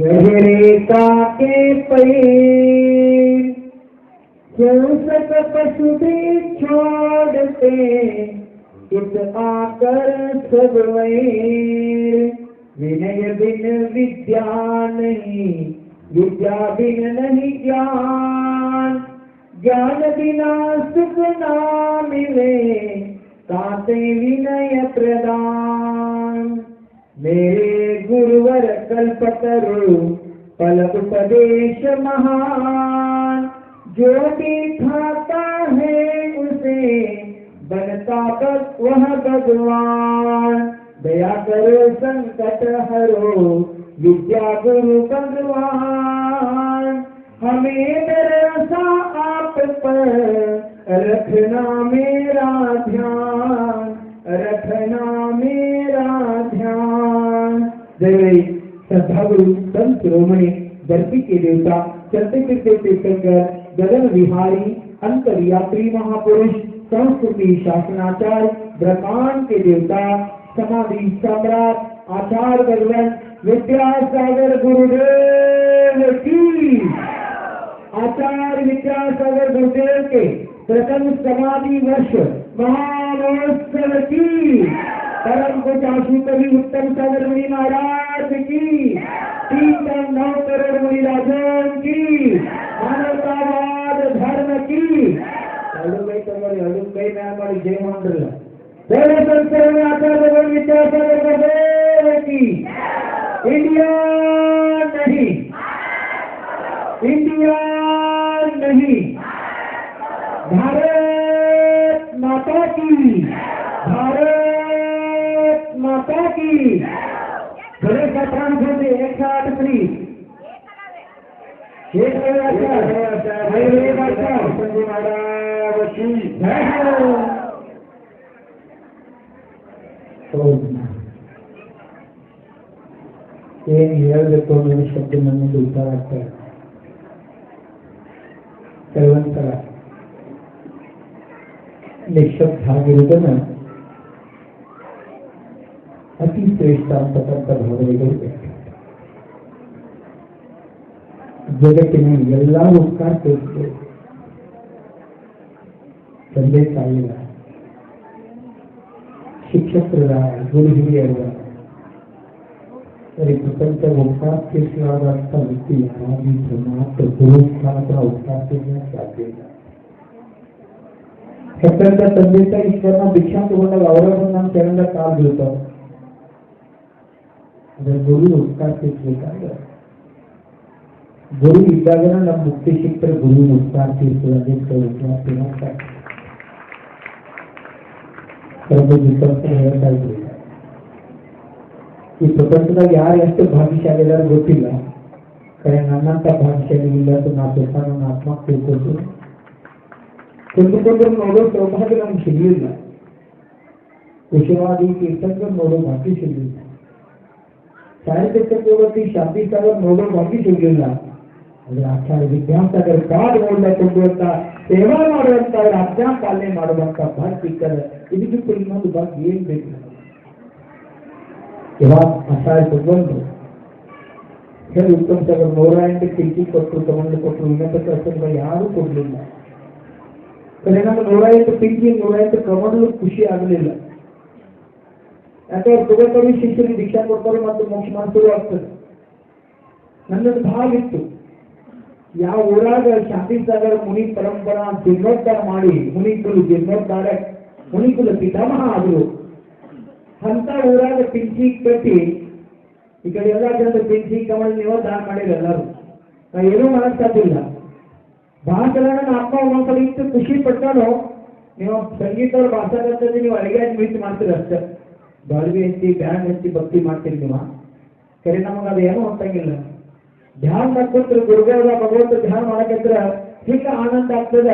गहरे काके पे हिंसक पशु छोड़ते? आकर सब विनय बिन विद्या नहीं, विद्या बिन नहीं ज्ञान। ज्ञान बिना सुख ना मिले, ताते विनय प्रदान। मेरे गुरुवर कल्पतरु पल उपदेश महान। जो भी खाता है उसे बनता बस वह भगवान। दया करो संकट हरो, विद्या गुरु भगवान। हमें भरोसा आप पर, रखना मेरा ध्यान, रखना मेरा ध्यान श्रद्धागुरु संत शिरोमणी धरती के देवता, चलते फिरते तीर्थंकर गगन विहारी, अंतर्यात्री महापुरुष, संस्कृति शासनाचार्य ब्रह्मांड के देवता, समाधि सम्राट आचार्य भगवान विद्यासागर गुरुदेव की। आचार्य विद्यासागर गुरुदेव के प्रथम समाधि वर्ष महामहोत्सव की। धर्म को चाशु कवि उत्तम सागर मुनि महाराज की। तीन नौ करोड़ मुनि राजन की। मानवतावाद धर्म की। हलू गई तुम्हारी हलू गई मैं हमारी जय मंडल। बोलो संस्करण आचार भगवान विद्यासागर की। इंडिया की। गणेश प्राण छोटे एक सौ आठ थ्री एक संजय महाराज की शब्द मन में दूसरा रखता है। सर्वंतरा निशब्द ना ಭಾವನೆಗಳು ಬೇಕು. ಜಗತ್ತಿನ ಎಲ್ಲ ಉಪಕಾರ ತೋರಿಸ್ತೇವೆ ತಂದೆ ತಾಯಿಗಳ ಶಿಕ್ಷಕರ ಗುರು ಹಿರಿಯರ ಸರಿ ಪ್ರಪಂಚ ಉಪಕಾರ ತೀರಿಸಲಾದಂಥ ವ್ಯಕ್ತಿ ಯಾರಾಗಿದ್ರು ಮಾತ್ರ ಗುರು ಸ್ಥಾನದ ಉಪಕಾರ ತೀರ್ಸಕ್ಕೆ ಸಾಧ್ಯ ಇಲ್ಲ ಹೆತ್ತಂತ ತಂದೆ ತಾಯಿ ಈಶ್ವರನ ಭಿಕ್ಷಾ ತಗೊಂಡಾಗ ಅವರವರು ನಮ್ಮ ಕೆಳಗ ಕಾಲ್ ಬೀಳ್ತಾವ ಅದ್ರ ಗುರು ಉಪಕಾರ ತೀರ್ಸ್ಬೇಕಾದ್ರೆ ಗುರು ಇದ್ದಾಗ ನಮ್ಮ ಮುಕ್ತಿ ಸಿಕ್ಕರೆ ಗುರುವಿನ ಉಪಕಾರ ತೀರ್ಸೋದೇ ಉಪಕಾರ ತೀರ್ಸ್ತಾರೆ ಪ್ರಭು ವಿಶ್ವಾಸ ಹೇಳ್ತಾ ಇದ್ರು ಈ ಪ್ರಪಂಚದಾಗ ಯಾರು ಎಷ್ಟು ಭಾಗ್ಯಶಾಲಿ ಇದಾರೆ ಗೊತ್ತಿಲ್ಲ ಕರೆ ನನ್ನಂತ ಭಾಗ್ಯಶಾಲಿ ಇಲ್ಲ ಅಂತ ನಾ ಸ್ವಲ್ಪ ನನ್ನ ಆತ್ಮ ತಿಳ್ಕೊಂಡು ಕೊಂದುಕೊಂಡ್ರು ನೋಡೋ ಸೌಭಾಗ್ಯ ನಮ್ಗೆ ಸಿಗಲಿಲ್ಲ ಕುಶವಾದಿ ತೀರ್ಥಂಕರ್ ನೋಡೋ ಭಾಗ್ಯ ಸಿಗಲಿಲ್ಲ ಸಾಹಿತ್ಯ ಹೋಗತ್ತಿ ಶಾಂತಿ ಸಾಗರ್ ನೋಡೋ ಭಾಗ್ಯ ಸಿಗಲಿಲ್ಲ ಆದ್ರೆ ಆಚಾರ್ಯ ವಿದ್ಯಾಸಾಗರ್ ಕಾಡ್ ನೋಡ್ಬೇಕು ಅಂತ ಸೇವಾ ಮಾಡುವಂತ ಅವ್ರ ಆಜ್ಞಾ ಪಾಲನೆ ಮಾಡುವಂತ ಭಾಗ್ಯ ಸಿಕ್ಕದ ಇದಕ್ಕಿಂತ ಇನ್ನೊಂದು ಭಾಗ್ಯ ಏನ್ ಬೇಕು ಇವಾಗ ಆಚಾರ್ಯ ತಗೊಂಡು ಹೇಳಿ ಉತ್ತಮ ಸಾಗರ್ ನೂರ ಎಂಟು ಕಿಟಕಿ ಕೊಟ್ಟರು ತಗೊಂಡು ಕೊಟ್ಟರು ಇನ್ನೊಂದು ಕೆಲಸ ಯಾರೂ ಕೊಡ್ಲಿಲ್ಲ ಕರೆ ನಮ್ಮ ನೂರ ಎಂಟು ಪಿಂಕಿ ನೂರ ಎಂಟು ಕಮಂಡಲು ಖುಷಿ ಆಗಲಿಲ್ಲ ಯಾಕೆ ಅವ್ರು ತಗೋತಾರೆ ಶಿಷ್ಯರಿಗೆ ದೀಕ್ಷಾ ಕೊಡ್ತಾರೆ ಮತ್ತು ಮೋಕ್ಷ ಮಾಡ್ತಾರೆ ಆಗ್ತದೆ. ನನ್ನದು ಭಾಳ ಇತ್ತು. ಯಾವ ಊರಾಗ ಶಾಂತಿ ಸಾಗರ ಮುನಿ ಪರಂಪರಾ ಜೀರ್ಣೋದ್ಧಾರ ಮಾಡಿ, ಮುನಿಕುಲು ಜೀರ್ಣೋದ್ಧಾರ ಮುನಿಕುಲ ಪಿತಾಮಹ ಆದರು, ಅಂತ ಊರಾಗ ಪಿಂಚಿ ಕಟ್ಟಿ, ಈ ಕಡೆ ಎಲ್ಲ ಪಿಂಚಿ ಕಮಲ್ ನೀವು ದಾನ ಮಾಡಿರಿ ಎಲ್ಲರೂ. ನಾ ಏನೂ ಜನ ನನ್ನ ಅಪ್ಪ ಒಂದೊಂದ್ಸಲ ಇತ್ತು, ಖುಷಿ ಪಟ್ಟನು ನೀವು ಸಂಗೀತವ್ರ ಭಾಷಾ ನೀವು ಅಡಿಗೆ ಮಿಸ್ ಮಾಡ್ತೀರ ಅಷ್ಟೇ. ಬಾಳ್ವಿ ಹಚ್ಚಿ ಬ್ಯಾಂಡ್ ಹಚ್ಚಿ ಭಕ್ತಿ ಮಾಡ್ತೀರಿ ನೀವು. ಕರೆ ನಮಗೆ ಅದು ಏನೂ ಧ್ಯಾನ ಮಾಡ್ಕೊಂಡ್ರೆ ಗುರುದೇವರ ಭಗವಂತ ಧ್ಯಾನ ಮಾಡಕತ್ರ ಹಿಂಗ ಆನಂದ ಆಗ್ತದ?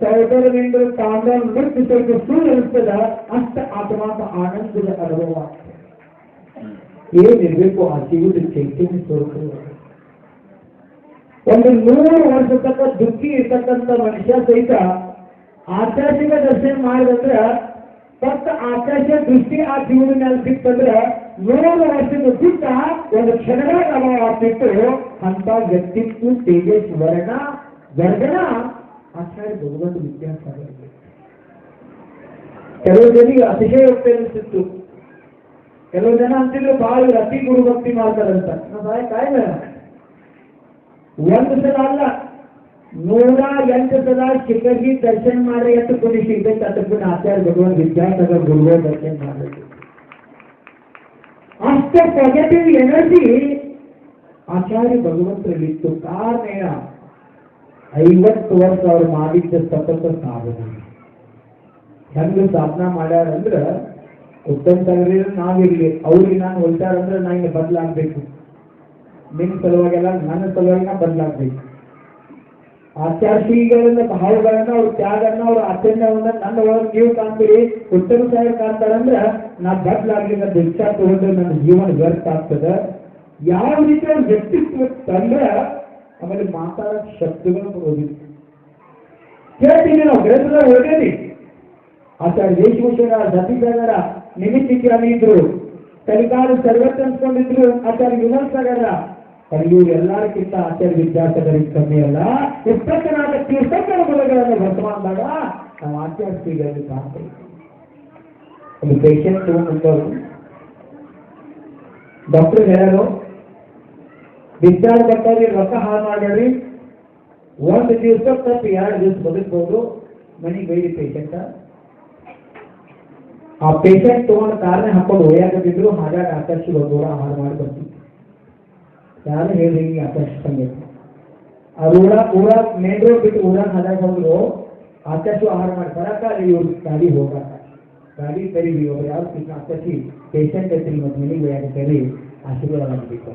ಸಹೋದರನಿಂದ ತಾಂಡ ಮೃತ್ಯು ಸ್ವಲ್ಪ ಸುಳ್ಳು ಅನಿಸ್ತದ? ಅಷ್ಟ ಆತ್ಮಾತ ಆನಂದದ ಅನುಭವ ಏನಿರ್ಬೇಕು ಆ ಜೀವದ ಚೈತನ್ಯ ಸ್ವರೂಪ ಒಂದು ನೂರು ವರ್ಷ ತಕ್ಕ ದುಃಖಿ ಇರ್ತಕ್ಕಂಥ ಮನುಷ್ಯ ಸಹಿತ ಆಧ್ಯಾತ್ಮಿಕ ದರ್ಶನ ಮಾಡಿದಂದ್ರ ಫಸ್ಟ್ ಆಕಾಶ ದೃಷ್ಟಿ ಆ ಜೀವನ ಮೇಲೆ ಸಿಕ್ತಂದ್ರ ನೂರು ವರ್ಷದ ಸುತ್ತ ಒಂದು ಕ್ಷಣದಾಗ ಅವ ಆಗ್ತಿತ್ತು ಅಂತ ವ್ಯಕ್ತಿತ್ವ ತೇಜಸ್ ವರ್ಣ ವರ್ಗಣ ಆಚಾರ್ಯ ಭಗವಂತ ವಿದ್ಯಾಸಾಗರ ಕೆಲವು ಜನಿಗೆ ಅತಿಶಯೋಕ್ತಿ ಅನಿಸ್ತಿತ್ತು ಕೆಲವು ಜನ ಅಂತಿದ್ರು ಬಾಳ ಅತಿ ಗುರು ಭಕ್ತಿ ಮಾಡ್ತಾರಂತ ನಾವು ಬಾಯ್ ಕಾಯ್ದ ಒಂದು ಸಲ ಅಲ್ಲ ನೂರ ಎಂಟು ಸಲ ಶಿಖರ್ಜಿ ದರ್ಶನ ಮಾಡಿ ಎಷ್ಟು ಪುಣ್ಯ ಸಿಗ್ಬೇಕು ಅದಕ್ಕೆ ಆಚಾರ್ಯ ಭಗವಾನ್ ವಿದ್ಯಾಸಾಗರ್ ಗುರುಗಳ ದರ್ಶನ ಮಾಡಬೇಕು. ಅಷ್ಟು ಪಾಸಿಟಿವ್ ಎನರ್ಜಿ ಆಚಾರ್ಯ ಭಗವಂತರಲ್ಲಿತ್ತು. ಕಾರಣ ಐವತ್ತು ವರ್ಷ ಅವ್ರು ಮಾಡಿದ್ದ ಸತತ ಸಾಧನೆ. ಹೆಂಗ ಸಾಧನ ಮಾಡ್ಯಾರ ಅಂದ್ರೆ ಉತ್ತಮ ತಗರಿ ನಾವಿರ್ಲಿ ಅವ್ರಿಗೆ ನಾನು ಹೊಲ್ತಾರಂದ್ರೆ ನಾ ಹಿಂಗೆ ಬದಲಾಗ್ಬೇಕು. ನಿಮ್ಮ ಸಲುವಾಗೆಲ್ಲ ನನ್ನ ಸಲುವಾಗಿ ನಾ ಬದಲಾಗ್ಬೇಕು. ಆಚಾರ್ಯಗಳನ್ನ ಭಾವಗಳನ್ನ ಅವ್ರ ತ್ಯಾಗನ್ನ ಅವ್ರ ಆಚರಣೆಯನ್ನ ನನ್ನ ಒಳಗೆ ನೀವು ಕಾಣ್ತೀರಿ. ಉತ್ತಮ ಸಾಹೇಬ್ ಕಾಣ್ತಾರಂದ್ರ ನಾ ಬದಲಾಗ್ಲಿಕ್ಕೆ ದೀಕ್ಷಾ ತಗೊಂಡ್ರೆ ನನ್ನ ಜೀವನ ವ್ಯರ್ಥ ಆಗ್ತದ. ಯಾವ ರೀತಿ ಅವ್ರ ವ್ಯಕ್ತಿತ್ವ ತಂದ್ರ ಆಮೇಲೆ ಮಾತಾಡೋ ಶಬ್ದಗಳು ಬರೋದಿಲ್ಲ ಕೇಳ್ತೀನಿ ನಾವು ಗ್ರಂಥದಾಗ ಓದೇನಿ ಆಚಾರ್ಯ ದೇಶಭೂಷಣ ಸತೀಶರ ನಿಮಿತ್ತಿಗೆ ಇದ್ರು ಕಲಿಕಾಲ ಸರ್ವತ್ ಅನ್ಸ್ಕೊಂಡಿದ್ರು. ಆಚಾರ್ಯ ವಿಮಲ್ ಇವ್ರು ಎಲ್ಲರಿಗಿಂತ ಆಚಾರ್ಯ ವಿದ್ಯಾರ್ಥಿಗಳಿಗೆ ಕಮ್ಮಿ ಅಲ್ಲ ಇಪ್ಪತ್ತನಾಲ್ಕು ತೀರ್ಥಂಕರ ಮೂಲಗಳನ್ನು ಬರ್ತಮಾನದಾಗ ನಾವು ಶ್ರೀಗಳಲ್ಲಿ ಕಾಣ್ತೇವೆ. ಒಂದು ಪೇಷಂಟ್ ತಗೊಂಡ್ಬಂದವರು ಡಾಕ್ಟರ್ ಹೇಳೋ ವಿದ್ಯಾರ್ಥಿ ರೊಕ್ಕ ಹಾಳು ಮಾಡಿ ಒಂದು ದಿವಸ ತಪ್ಪು ಎರಡು ದಿವಸ ಬದುಕ್ಬೋದು. ಮನೆಗೆ ಬೈರಿ ಪೇಷಂಟ್ ಆ ಪೇಷಂಟ್ ತಗೊಂಡು ಕಾರಣ ಹಾಕೊಂಡು ಒಯ್ಯಾಕತ್ತಿದ್ರು ಹಾಗಾಗಿ ಆಕರ್ಷಿ ದೂರ ಆಹಾರ ಮಾಡಿ ಬರ್ತಿತ್ತು ಯಾರು ಹೇಳಿ ಹಿಂಗೆ ಆಕರ್ಷಿಸಬೇಕು ಆ ಊರ ಊರ ಮೇನ್ ರೋಡ್ ಬಿಟ್ಟು ಊರಾಗ ಹಾದಾಗ ಹೋದ್ರು ಆಕರ್ಷಿ ಆಹಾರ ಮಾಡಿ ಬರಕ ಇವ್ರ ಗಾಡಿ ಹೋಗಾಕ ಗಾಡಿ ಕರೀವಿ ಇವ್ರು ಯಾವ ಸಿಕ್ಕ ಆಕರ್ಷಿ ಪೇಷಂಟ್ ಐತ್ರಿ ಮತ್ತೆ ಮನೆಗೆ ಒಯ್ಯಾಕ ಕರಿ ಆಶೀರ್ವಾದ ಮಾಡಬೇಕು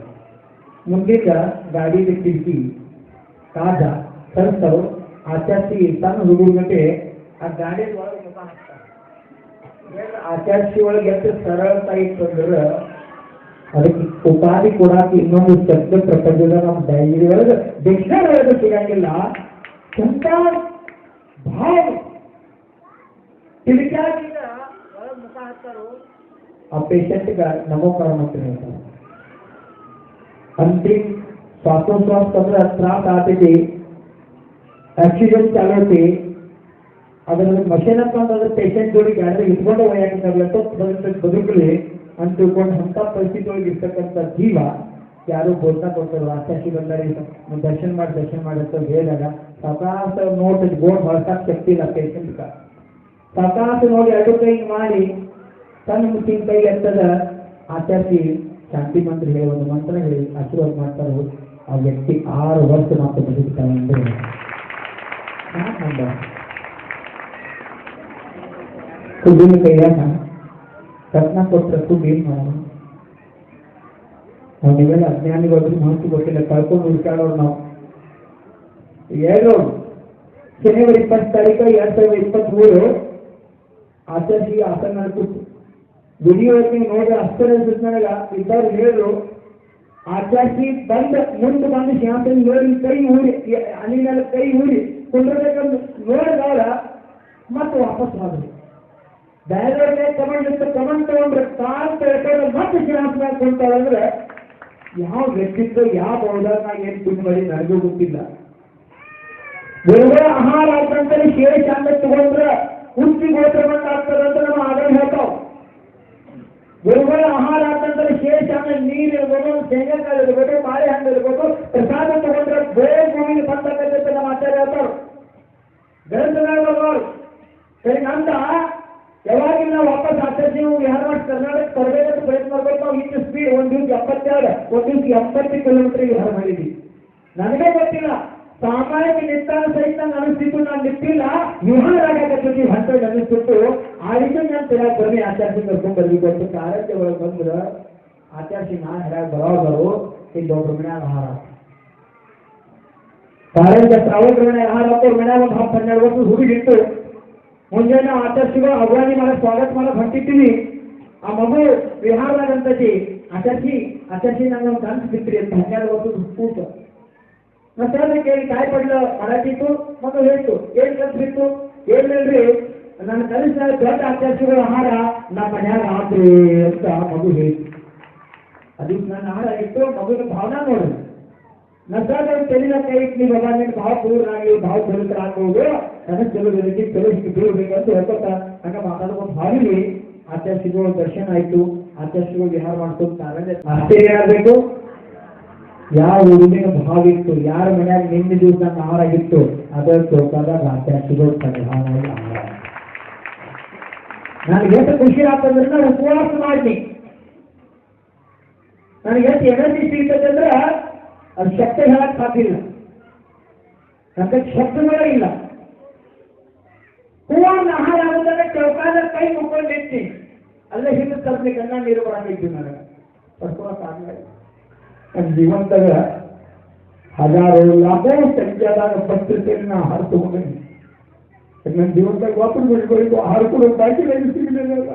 ಮುಂದಿನ ಗಾಡಿ ಕಿಟಕಿ ಕಾದ ಕಲ್ತರು ಆಚಾರ್ಸಿ ಸಣ್ಣ ಹುಡುಗರ ಗಂಟೆ ಆ ಗಾಡಿ ಒಳಗೆ ಮುಖ ಹಾಕ್ತಾರೆ ಆಚಾರ್ಸಿ ಒಳಗೆ ಎಷ್ಟು ಸರಳತಾ ಇತ್ತು ಅಂದ್ರೆ ಅದಕ್ಕೆ ಉಪಾಧಿ ಕೊಡಾಕ ಇನ್ನೊಂದು ಶಬ್ದ ಪ್ರಪಂಚದ ನಮ್ಮ ಡೈರಿ ಒಳಗೆ ಡಿಕ್ಷನರಿ ಒಳಗೆ ಸಿಗಂಗಿಲ್ಲ ಎಂತ ಭಾವ ತಿಳ್ಕಾಗಿನ ಒಳಗೆ ಮುಖ ಹಾಕ್ತಾರೋ ಆ ಪೇಷಂಟ್ಗೆ ನಮೋ ಪರಮಾತ್ಮ ಹೇಳ್ತಾರೆ अंतिम श्वासोश्वास पंधरा त्रास ಆಗ್ತೈತಿ ಆಕ್ಸಿಡೆಂಟ್ ಚಾಲೋತಿ ಅದರ ಮಷೀನ್ ಅಂತ ಅಂತಂದ್ರೆ ಪೇಷಂಟ್ ಜೋಡಿ ಗಾಡಿ ಇಟ್ಕೊಂಡು ಬದುಕು ಬದುಕಲಿ ಅಂತ ತಿಳ್ಕೊಂಡು ಅಂತ ಪರಿಸ್ಥಿತಿ ಒಳಗೆ ಇರ್ತಕ್ಕಂಥ ಜೀವ ಯಾರು ಬೋಧನಾ ಕೊಡ್ತಾರೆ ಆಚಾಶಿ ಬಂದರೆ ದರ್ಶನ ಮಾಡಿ ದರ್ಶನ ಮಾಡಿ ಅಂತ ಹೇಳಿದಾಗ ಸಕಾಸ ನೋಟ್ ಬೋರ್ಡ್ ಹೊರಸಾಕ ಶಕ್ತಿ ಇಲ್ಲ ಪೇಷಂಟ್ ಸಕಾಸ ನೋಡಿ ಎರಡು ಕೈ ಮಾಡಿ ತನ್ನ ಮುಚ್ಚಿನ ಕೈ ಎತ್ತದ ಆಚರಿಸಿ ಶಾಂತಿ ಮಂತ್ರ ಹೇಳಿ ಒಂದು ಮಂತ್ರ ಹೇಳಿ ಆಶೀರ್ವಾದ ಮಾಡ್ತಾರೆ ಆ ವ್ಯಕ್ತಿ ಆರು ವರ್ಷ ಮಾತ್ರ ಬದುಕ್ತಾನೆ ಅಂದ್ರೆ ಕುಡಿನ ಕೈಯಾಗ ರತ್ನ ಕೊಟ್ಟರೆ ಕುಡಿ ಏನ್ ಮಾಡೋಣ ಅವನಿಗೆಲ್ಲ ಅಜ್ಞಾನಿಗಳು ಮಾಹಿತಿ ಗೊತ್ತಿಲ್ಲ ಕಳ್ಕೊಂಡು ಹುಡುಕಾಡೋರು ನಾವು ಎರಡು ಜನವರಿ ಇಪ್ಪತ್ತು ತಾರೀಕು ಎರಡ್ ಸಾವಿರದ ಇಪ್ಪತ್ಮೂರು ಆಚರಿಸಿ ಆಸನ ಕೂತು ವಿಡಿಯೋ ನೀವು ನೋಡಿ ಅಷ್ಟರ ನನಗ ಇದ್ದವ್ರು ಹೇಳಿದ್ರು ಆಚಾರ್ಸಿ ಬಂದ ಮುಂದೆ ಬಂದು ಶಾಂತನ್ ನೋಡಿ ಕೈ ಊರಿ ಅಲ್ಲಿನೆಲ್ಲ ಕೈ ಊರಿ ಕುಂಡ್ರಬೇಕಂದು ನೋಡಿದವರ ಮತ್ತೆ ವಾಪಸ್ ಹೋದ್ರು ಬೇರೆ ತಗೊಂಡು ಇತ್ತು ತಗೊಂಡ್ರೆ ಕಾಲ್ ತಗೊಂಡ್ರೆ ಮತ್ತೆ ಕೊಡ್ತಾಳೆ ಅಂದ್ರೆ ಯಾವ ವ್ಯಕ್ತಿತ್ವ, ಯಾವ ಬೌದ್ಧ ಏನ್ ದುಡ್ಡು ಮಾಡಿ ನನಗೂ ಗೊತ್ತಿಲ್ಲ. ಬೇರೆ ಆಹಾರ ಅಂತಂದ್ರೆ ಶೇಷ ಅಂತ ತಗೊಂಡ್ರೆ ಹುಚ್ಚಿ ಗೋತ್ರ ಆಗ್ತದೆ ಅಂತ ನಾವು ಆಗಲೇ ಹೇಳ್ತಾವ್. ಗುರುಗಳ ಆಹಾರ ಅಂತಂದ್ರೆ ಶೇಷ ಅಂದ್ರೆ ನೀರು ಇರ್ಬೋದು ಶೇಂಗಾಕಾಯಿ ಇರ್ಬೋದು ಬಾಳೆಹಣ್ಣು ಇರ್ಬೋದು ಪ್ರಸಾದ ತಗೊಂಡ್ರೆ ಬೇರೆ ಭೂಮಿಗೆ ಬರ್ತಕ್ಕಂಥ ನಮ್ಮ ಆಚಾರ್ಯ ಹೇಳ್ತಾವ್ರು. ಗ್ರಂಥನಾಗ ಸರಿ, ನಂದ ಯಾವಾಗಿನ ನಾವು ವಾಪಸ್ ಆಚಾರ್ಯ ನೀವು ಯಾರು ಮಾಡಿ ಕರ್ನಾಟಕ ತರಬೇಕಂತ ಪ್ರಯತ್ನ ಮಾಡ್ಬೇಕು ನಾವು ಇಷ್ಟು ಸ್ಪೀಡ್ ಒಂದು ದಿವಸ ಎಪ್ಪತ್ತೆರಡು, ಒಂದು ದಿವಸ ಎಂಬತ್ತು ಕಿಲೋಮೀಟರ್ ವಿಹಾರ ಮಾಡಿದ್ವಿ. ನನಗೆ ಗೊತ್ತಿಲ್ಲ. ಸಾಮಾನ್ಯ ನಿಂತಾನ ಸಹಿತ ಅನಿಸ್ತಿತ್ತು ನಾನು ನಿಂತಿಲ್ಲ. ವಿಹಾರ ಆಗಕತ್ತಿ ಹಂತ ಅನಿಸ್ಬಿಟ್ಟು ಆ ರೀತಿ ನಾನು ತಿರಾಗ ಬರ್ರಿ ಆಚಾರ್ಯ ಕರ್ಕೊಂಡ್ ಬರ್ಬೇಕು ಅಂತ ಆರೋಗ್ಯ ಒಳಗೆ ಬಂದ್ರ ಆಚಾರ್ಯ ನಾ ಹೇಳಕ್ ಬರೋದರು ಇಲ್ಲಿ ಒಬ್ರು ಮನ್ಯಾಗ ಆಹಾರ ಕಾರಂತ ಶ್ರಾವಣ ಮನೆ ಆಹಾರ ಒಬ್ಬರು ಮನ್ಯಾಗ ಒಂದು ಹತ್ತು ಹನ್ನೆರಡು ವರ್ಷ ಹುಡುಗಿಟ್ಟು ಮುಂಜಾನೆ ಆಚರಿಸಿಗಳು ಅಗ್ವಾನಿ ಮಾಡಕ್ ಸ್ವಾಗತ ಮಾಡಕ್ ಹೊಂಟಿರ್ತೀನಿ ಆ ಮಗು ವಿಹಾರದಾಗಂತತಿ ಆಚರಿಸಿ ಆಚರಿಸಿ ನಂಗೆ ಒಂದು ಕನ್ಸು ಬಿತ್ರಿ ಅಂತ ಹನ್ನೆರಡು ವರ್ಷದ ಕೂಟ ನಾ ಸರ್ ಕೇಳಿ ಕಾಯಿ ಪಡ್ಲ ಮಾಡಾಕಿತ್ತು ಮಗು ಹೇಳ್ತು, ಏನ್ ಕನ್ಸು ಬಿತ್ತು? ಏನ್ ಹೇಳ್ರಿ ನನ್ನ ಕಲಿಸಿದ ದೊಡ್ಡ ಆಚರಿಸಿಗಳ ಆಹಾರ ನಮ್ಮ ಮನ್ಯಾಗ ಆದ್ರಿ ಅಂತ ಮಗು ಹೇಳ್ತು. ಅದಕ್ಕೆ ನನ್ನ ಆಹಾರ ಇಟ್ಟು ಮಗುವಿನ ಭಾವನಾ ನೋಡು ನಸಾದ ತೆಲಿನ ಕೈ ನೀವು ನಿನ್ ಭಾವ ಪೂರ್ಣಾಗಿ ಭಾವ ಚಲಿತರಾಗುವುದು ನನಗೆ ಚಲೋದಕ್ಕೆ ಚಲೋ ಹಿಟ್ಟು ಬೀಳ್ಬೇಕಂತ ಹೇಳ್ಕೊತ ಹಂಗ ಮಾತಾಡ್ಕೊಂಡು ಭಾವಿಲಿ ಆಚಾರ್ಯಗಳು ದರ್ಶನ ಆಯ್ತು. ಆಚಾರ್ಯಗಳು ವಿಹಾರ ಮಾಡ್ಕೊತಾರೆ ಅಷ್ಟೇ ಆಗಬೇಕು ಯಾವ ಹುಡುಗಿನ ಭಾವ ಇತ್ತು? ಯಾರ ಮನ್ಯಾಗ ನಿನ್ನೆ ದಿವಸ ಆಹಾರ ಆಗಿತ್ತು ಅದರ ಚೌಕಾದಾಗ ಆಚಾರ್ಯಗಳು ಪರಿಹಾರ ಆಹಾರ ನನಗೆ ಎಷ್ಟು ಖುಷಿ ಆಗ್ತದಂದ್ರೆ ನಾನು ಉಪವಾಸ ಮಾಡಿ ನನಗೆ ಎಷ್ಟು ಎನರ್ಜಿ ಸಿಗ್ತದೆ ಅಂದ್ರೆ ಅದು ಶಬ್ದ ಹೇಳಕ್ ಸಾಧ್ಯ ಇಲ್ಲ. ನನಗೆ ಶಬ್ದಗಳೇ ಇಲ್ಲ. ಹೂವನ್ನ ಆಹಾರ ಆಗುತ್ತದೆ ಚೌಕಾದ ಕೈ ಮುಕ್ಕೊಂಡು ನಿಂತಿ ಅಲ್ಲೇ ಹಿಂದೆ ತರ್ಬೇಕನ್ನ ನೀರು ಬರಬೇಕು ನನಗೆ ಪಡ್ಕೊಳಕ್ ಆಗಲ್ಲ ನನ್ನ ಜೀವಂತಗ ಹಜಾರು ಲಾಖೋ ಸಂಖ್ಯಾದಾಗ ಪತ್ರಿಕೆಯಲ್ಲಿ ನಾ ಆಹಾರ ತಗೊಂಡೇನಿ ನನ್ನ ಜೀವಂತದಾಗ ವಾಪಸ್ ಬಿಡ್ಬೇಕು ಆಹಾರ ಕೊಡೋ ಬಾಕಿ ನನಗೆ ಸಿಗಲಿಲ್ಲ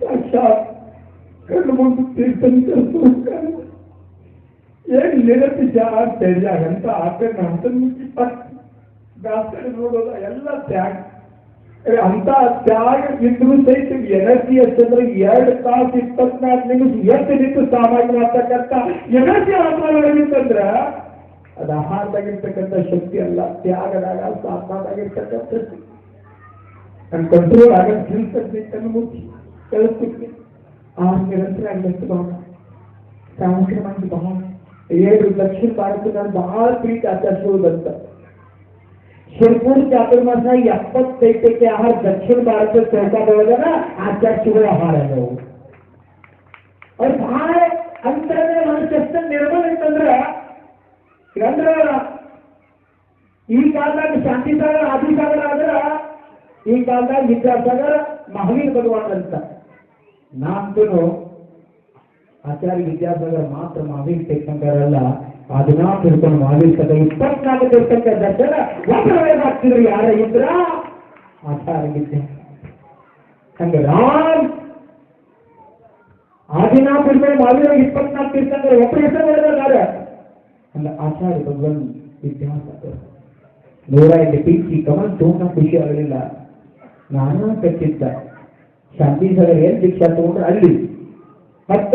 ಸಾಕ್ಷಾತ್ ತೀರ್ಥಂತ ಏನ್ ನಿರತಿ ತೆರೆಯಾಗ ಅಂತ ಆಕಣ್ಣ ಅಂತ ಡಾಕ್ಟರ್ ನೋಡೋದ, ಎಲ್ಲ ತ್ಯಾಗ. ಅಂತ ತ್ಯಾಗ ಇದ್ರು ಸಹಿತ ಎನರ್ಜಿ ಎಷ್ಟಂದ್ರೆ ಎರಡು ತಾಸು ಇಪ್ಪತ್ನಾಲ್ಕು ನಿಮಿಷ ಎಷ್ಟು ನಿಂತು ಸಾಮಾನ್ಯ ಮಾಡ್ತಕ್ಕಂಥ ಎನರ್ಜಿ ಆತ್ಮೊಳಗಿತ್ತಂದ್ರ ಅದು ಆಹಾರದಾಗಿರ್ತಕ್ಕಂಥ ಶಕ್ತಿ ಅಲ್ಲ, ತ್ಯಾಗದಾಗ ಸಾಧನದಾಗಿರ್ತಕ್ಕಂಥ ಶಕ್ತಿ. ನನ್ನ ಕಂಟ್ರೋಲ್ ಆಗಕ್ಕೆ ಕಣ್ಣು ಮುಚ್ಚಿ ಕಳಿಸ್ತಿದ್ದೆ ಆ ನಿರಂತರ ಆಗಲಿತ್ತು ಭಾವನೆ ಸಾಮಗ್ರಿ ಮಂದಿ ಭಾವನೆ ಏಳು ದಕ್ಷಿಣ ಭಾರತ ನಾನು ಬಹಳ ಪ್ರೀತಿ ಆಚರಿಸುವುದಂತ ಶಿರ್ಪುರ್ ಚಾತುರ್ಮಾಸ ಎಪ್ಪತ್ತೈದಕ್ಕೆ ಆಹಾರ ದಕ್ಷಿಣ ಭಾರತ ಚೌಕಾದೊಳಗನ ಆಚರಿಸುವ ಆಹಾರ ಅದಾವು ಅವ್ರು ಬಹಳ ಅಂತರನೇ ಮನಸ್ಸು ನಿರ್ಮಲ ಇತ್ತಂದ್ರ ಅಂದ್ರ ಈ ಕಾಲದಾಗ ಶಾಂತಿ ಸಾಗರ ಆದಿ ಸಾಗರ ಆದ್ರ ಈ ಕಾಲದಾಗ ವಿದ್ಯಾಸಾಗರ ಮಹಾವೀರ್ ಭಗವಾನ್ ಅಂತ ನಾಲ್ಕು ಆಚಾರ್ಯ ವಿದ್ಯಾಸಾಗರ್ ಮಾತ್ರ ಮಹಾವೀರ್ ತೀರ್ಥಂಕರಲ್ಲ ಹದಿನಾಲ್ಕು ತಿಳ್ಕೊಂಡು ಮಹಾವೀರ್ ಕಥೆ ಇಪ್ಪತ್ನಾಲ್ಕು ತೀರ್ಥಂಕರ ದರ್ಶನ ಒಬ್ಬರೇ ಯಾರ ಇದ್ರ? ಆಚಾರ್ಯ ವಿದ್ಯೆ. ಹಂಗೆ ರಾಮ್ ಹದಿನಾಲ್ಕು ತಿಳ್ಕೊಂಡು ಮಹಾವೀರ ಇಪ್ಪತ್ನಾಲ್ಕು ತೀರ್ಥಂಕರ ಒಬ್ಬರು ಹೆಸರು ಹಂಗ ಆಚಾರ್ಯ ಭಗವನ್ ವಿದ್ಯಾಸಾಗರ್. ನೂರ ಎಂಟು ಪಿಂಚಿ ಕಮಲ್, ತುಂಬ ಖುಷಿ ಆಗಲಿಲ್ಲ. ನಾನು ಕಟ್ಟಿದ್ದ ಶಾಂತಿ ಏನ್ ದೀಕ್ಷಾ ತಗೊಂಡ್ರೆ ಅಲ್ಲಿ. ಮತ್ತ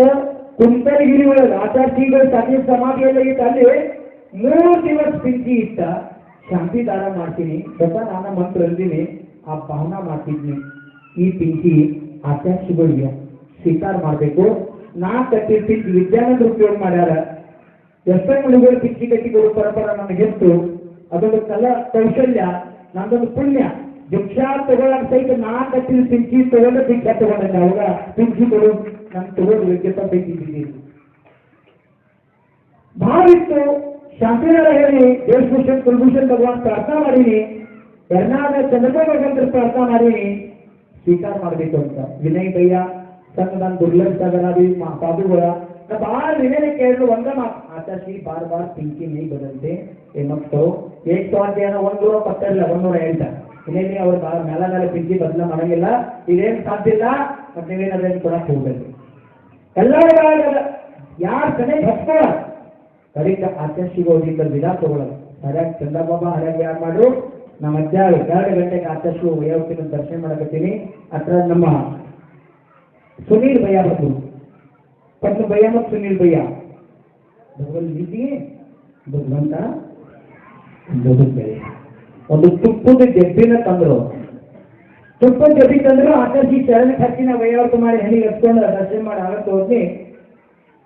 ಕುಂತಲಗಿರಿ ಒಳಗೆ ಆಚಾರ್ಯಗಳು ಸತಿ ಸಮಾಧಿಯಲ್ಲ ಇತ್ತು ಅಲ್ಲಿ ಮೂರು ದಿವಸ ಪಿಂಕಿ ಇತ್ತ ಶಾಂತಿ ದಾನ ಮಾಡ್ತೀನಿ ಸ್ವತಃ ನಾನು ಮಂತ್ರ ಅಂದಿನಿ, ಆ ಭಾವನಾ ಮಾಡ್ತಿದ್ನಿ. ಈ ಪಿಂಕಿ ಆಚಾರ್ಯಗಳಿಗೆ ಸ್ವೀಕಾರ ಮಾಡಬೇಕು. ನಾ ಕಟ್ಟಿದ ಪಿಂಕಿ ವಿದ್ಯಾನಂದ ಉಪಯೋಗ ಮಾಡ್ಯಾರ. ಎಷ್ಟೇ ಮಣಿಗಳು ಪಿಂಕಿ ಕಟ್ಟಿಗಳು ಪರಪರ ನನಗೆತ್ತು ಅದೊಂದು ಕಲಾ ಕೌಶಲ್ಯ, ನಂದೊಂದು ಪುಣ್ಯ. ಭಿಕ್ಷಾ ತಗೊಳಕ್ ಸಹಿತ ನಾ ಕಟ್ಟಿದ ಪಿಂಚಿ ತಗೊಂಡ ಭಿಕ್ಷಾ ತಗೊಂಡ ಅವಾಗ ಪಿಂಚಿ ಕೊಡು ನಾನು ತಗೊಂಡು ಯೋಗ್ಯತೆ ಬೇಕಿದ್ದೀನಿ ಭಾಳ ಇತ್ತು ಶಾಂತಿನಾರ ಹೇಳಿ ದೇಶಭೂಷಣ್ ಕುಲಭೂಷಣ್ ಭಗವಾನ್ ಪ್ರಾರ್ಥನಾ ಮಾಡೀನಿ ಕರ್ನಾಟಕ ಚಂದ್ರಬಾಬು ಭಗವಂತರ ಪ್ರಾರ್ಥನಾ ಮಾಡೀನಿ ಸ್ವೀಕಾರ ಮಾಡಬೇಕು ಅಂತ ವಿನಯ್ ಭಯ್ಯ ಸಂಘ ನಾನು ದುರ್ಲಭ ಸಾಗರಾದಿ ಬಾಬುಗಳ ನಾ ಭಾಳ ವಿನಯ ಕೇಳಿದ್ರು ಒಂದ ಮಾತು. ಆಚಾರ್ಯ ಬಾರ್ ಬಾರ್ ಪಿಂಕಿ ನೀ ಬದಂತೆ ಏಮತ್ತು ಏಕ್ ಒಂದು ಒಂದೂರ ಪತ್ತಲ್ಲ ಒಂದೂರ ಎಂಟ. ಇನ್ನೇನೆ ಅವ್ರು ಮೇಲ ಮೇಲೆ ಪಿಂಕಿ ಬದಲ ಮಾಡಂಗಿಲ್ಲ. ಇದೇನು ಸಾಧ್ಯ ಇಲ್ಲ, ಮತ್ತೆ ನೀವೇನಾದ್ರೂ ಕೊಡಕ್ ಹೋಗ್ಬೇಕು ಎಲ್ಲರಿಗಾಗಲ್ಲ ಯಾರ ಕಡೆ ಹಚ್ಕೊಳ ಕಡಿಕ ಆಚರ್ಸಿಗೋದಿಂದ ವಿಧಾ ತಗೊಳ್ಳೋದು ಸರಿಯಾಗಿ ಚಂದ್ರಬಾಬಾ ಹರಿಯಾಗಿ ಯಾರು ಮಾಡು ನಮ್ಮ ಮಧ್ಯಾಹ್ನ ಎರಡು ಗಂಟೆಗೆ ಆಚರ್ಸು ವಯೋವತಿನ ದರ್ಶನ ಮಾಡಕತ್ತೀನಿ. ಹತ್ರ ನಮ್ಮ ಸುನೀಲ್ ಭಯ್ಯ ಬಂದು ಪಟ್ಟು ಭಯ್ಯ ಮತ್ತು ಭಗವನ್ ನೀತಿ ಭಗವಂತ ಭಗವಂತ ಒಂದು ತುಪ್ಪದ ಡೆಬ್ಬಿನ ತಂದ್ರು. ತುಪ್ಪದ ಡೆಬ್ಬಿ ತಂದ್ರು ಆಕಾಶಿ ಚರಣ ಖರ್ಚಿನ ವೈಯಾವರ್ತ ಮಾಡಿ ಹೆಣ್ಣಿಗೆ ಹಚ್ಕೊಂಡು ದರ್ಶನ ಮಾಡಿ ಆಗತ್ತೆ ಹೋಗಿ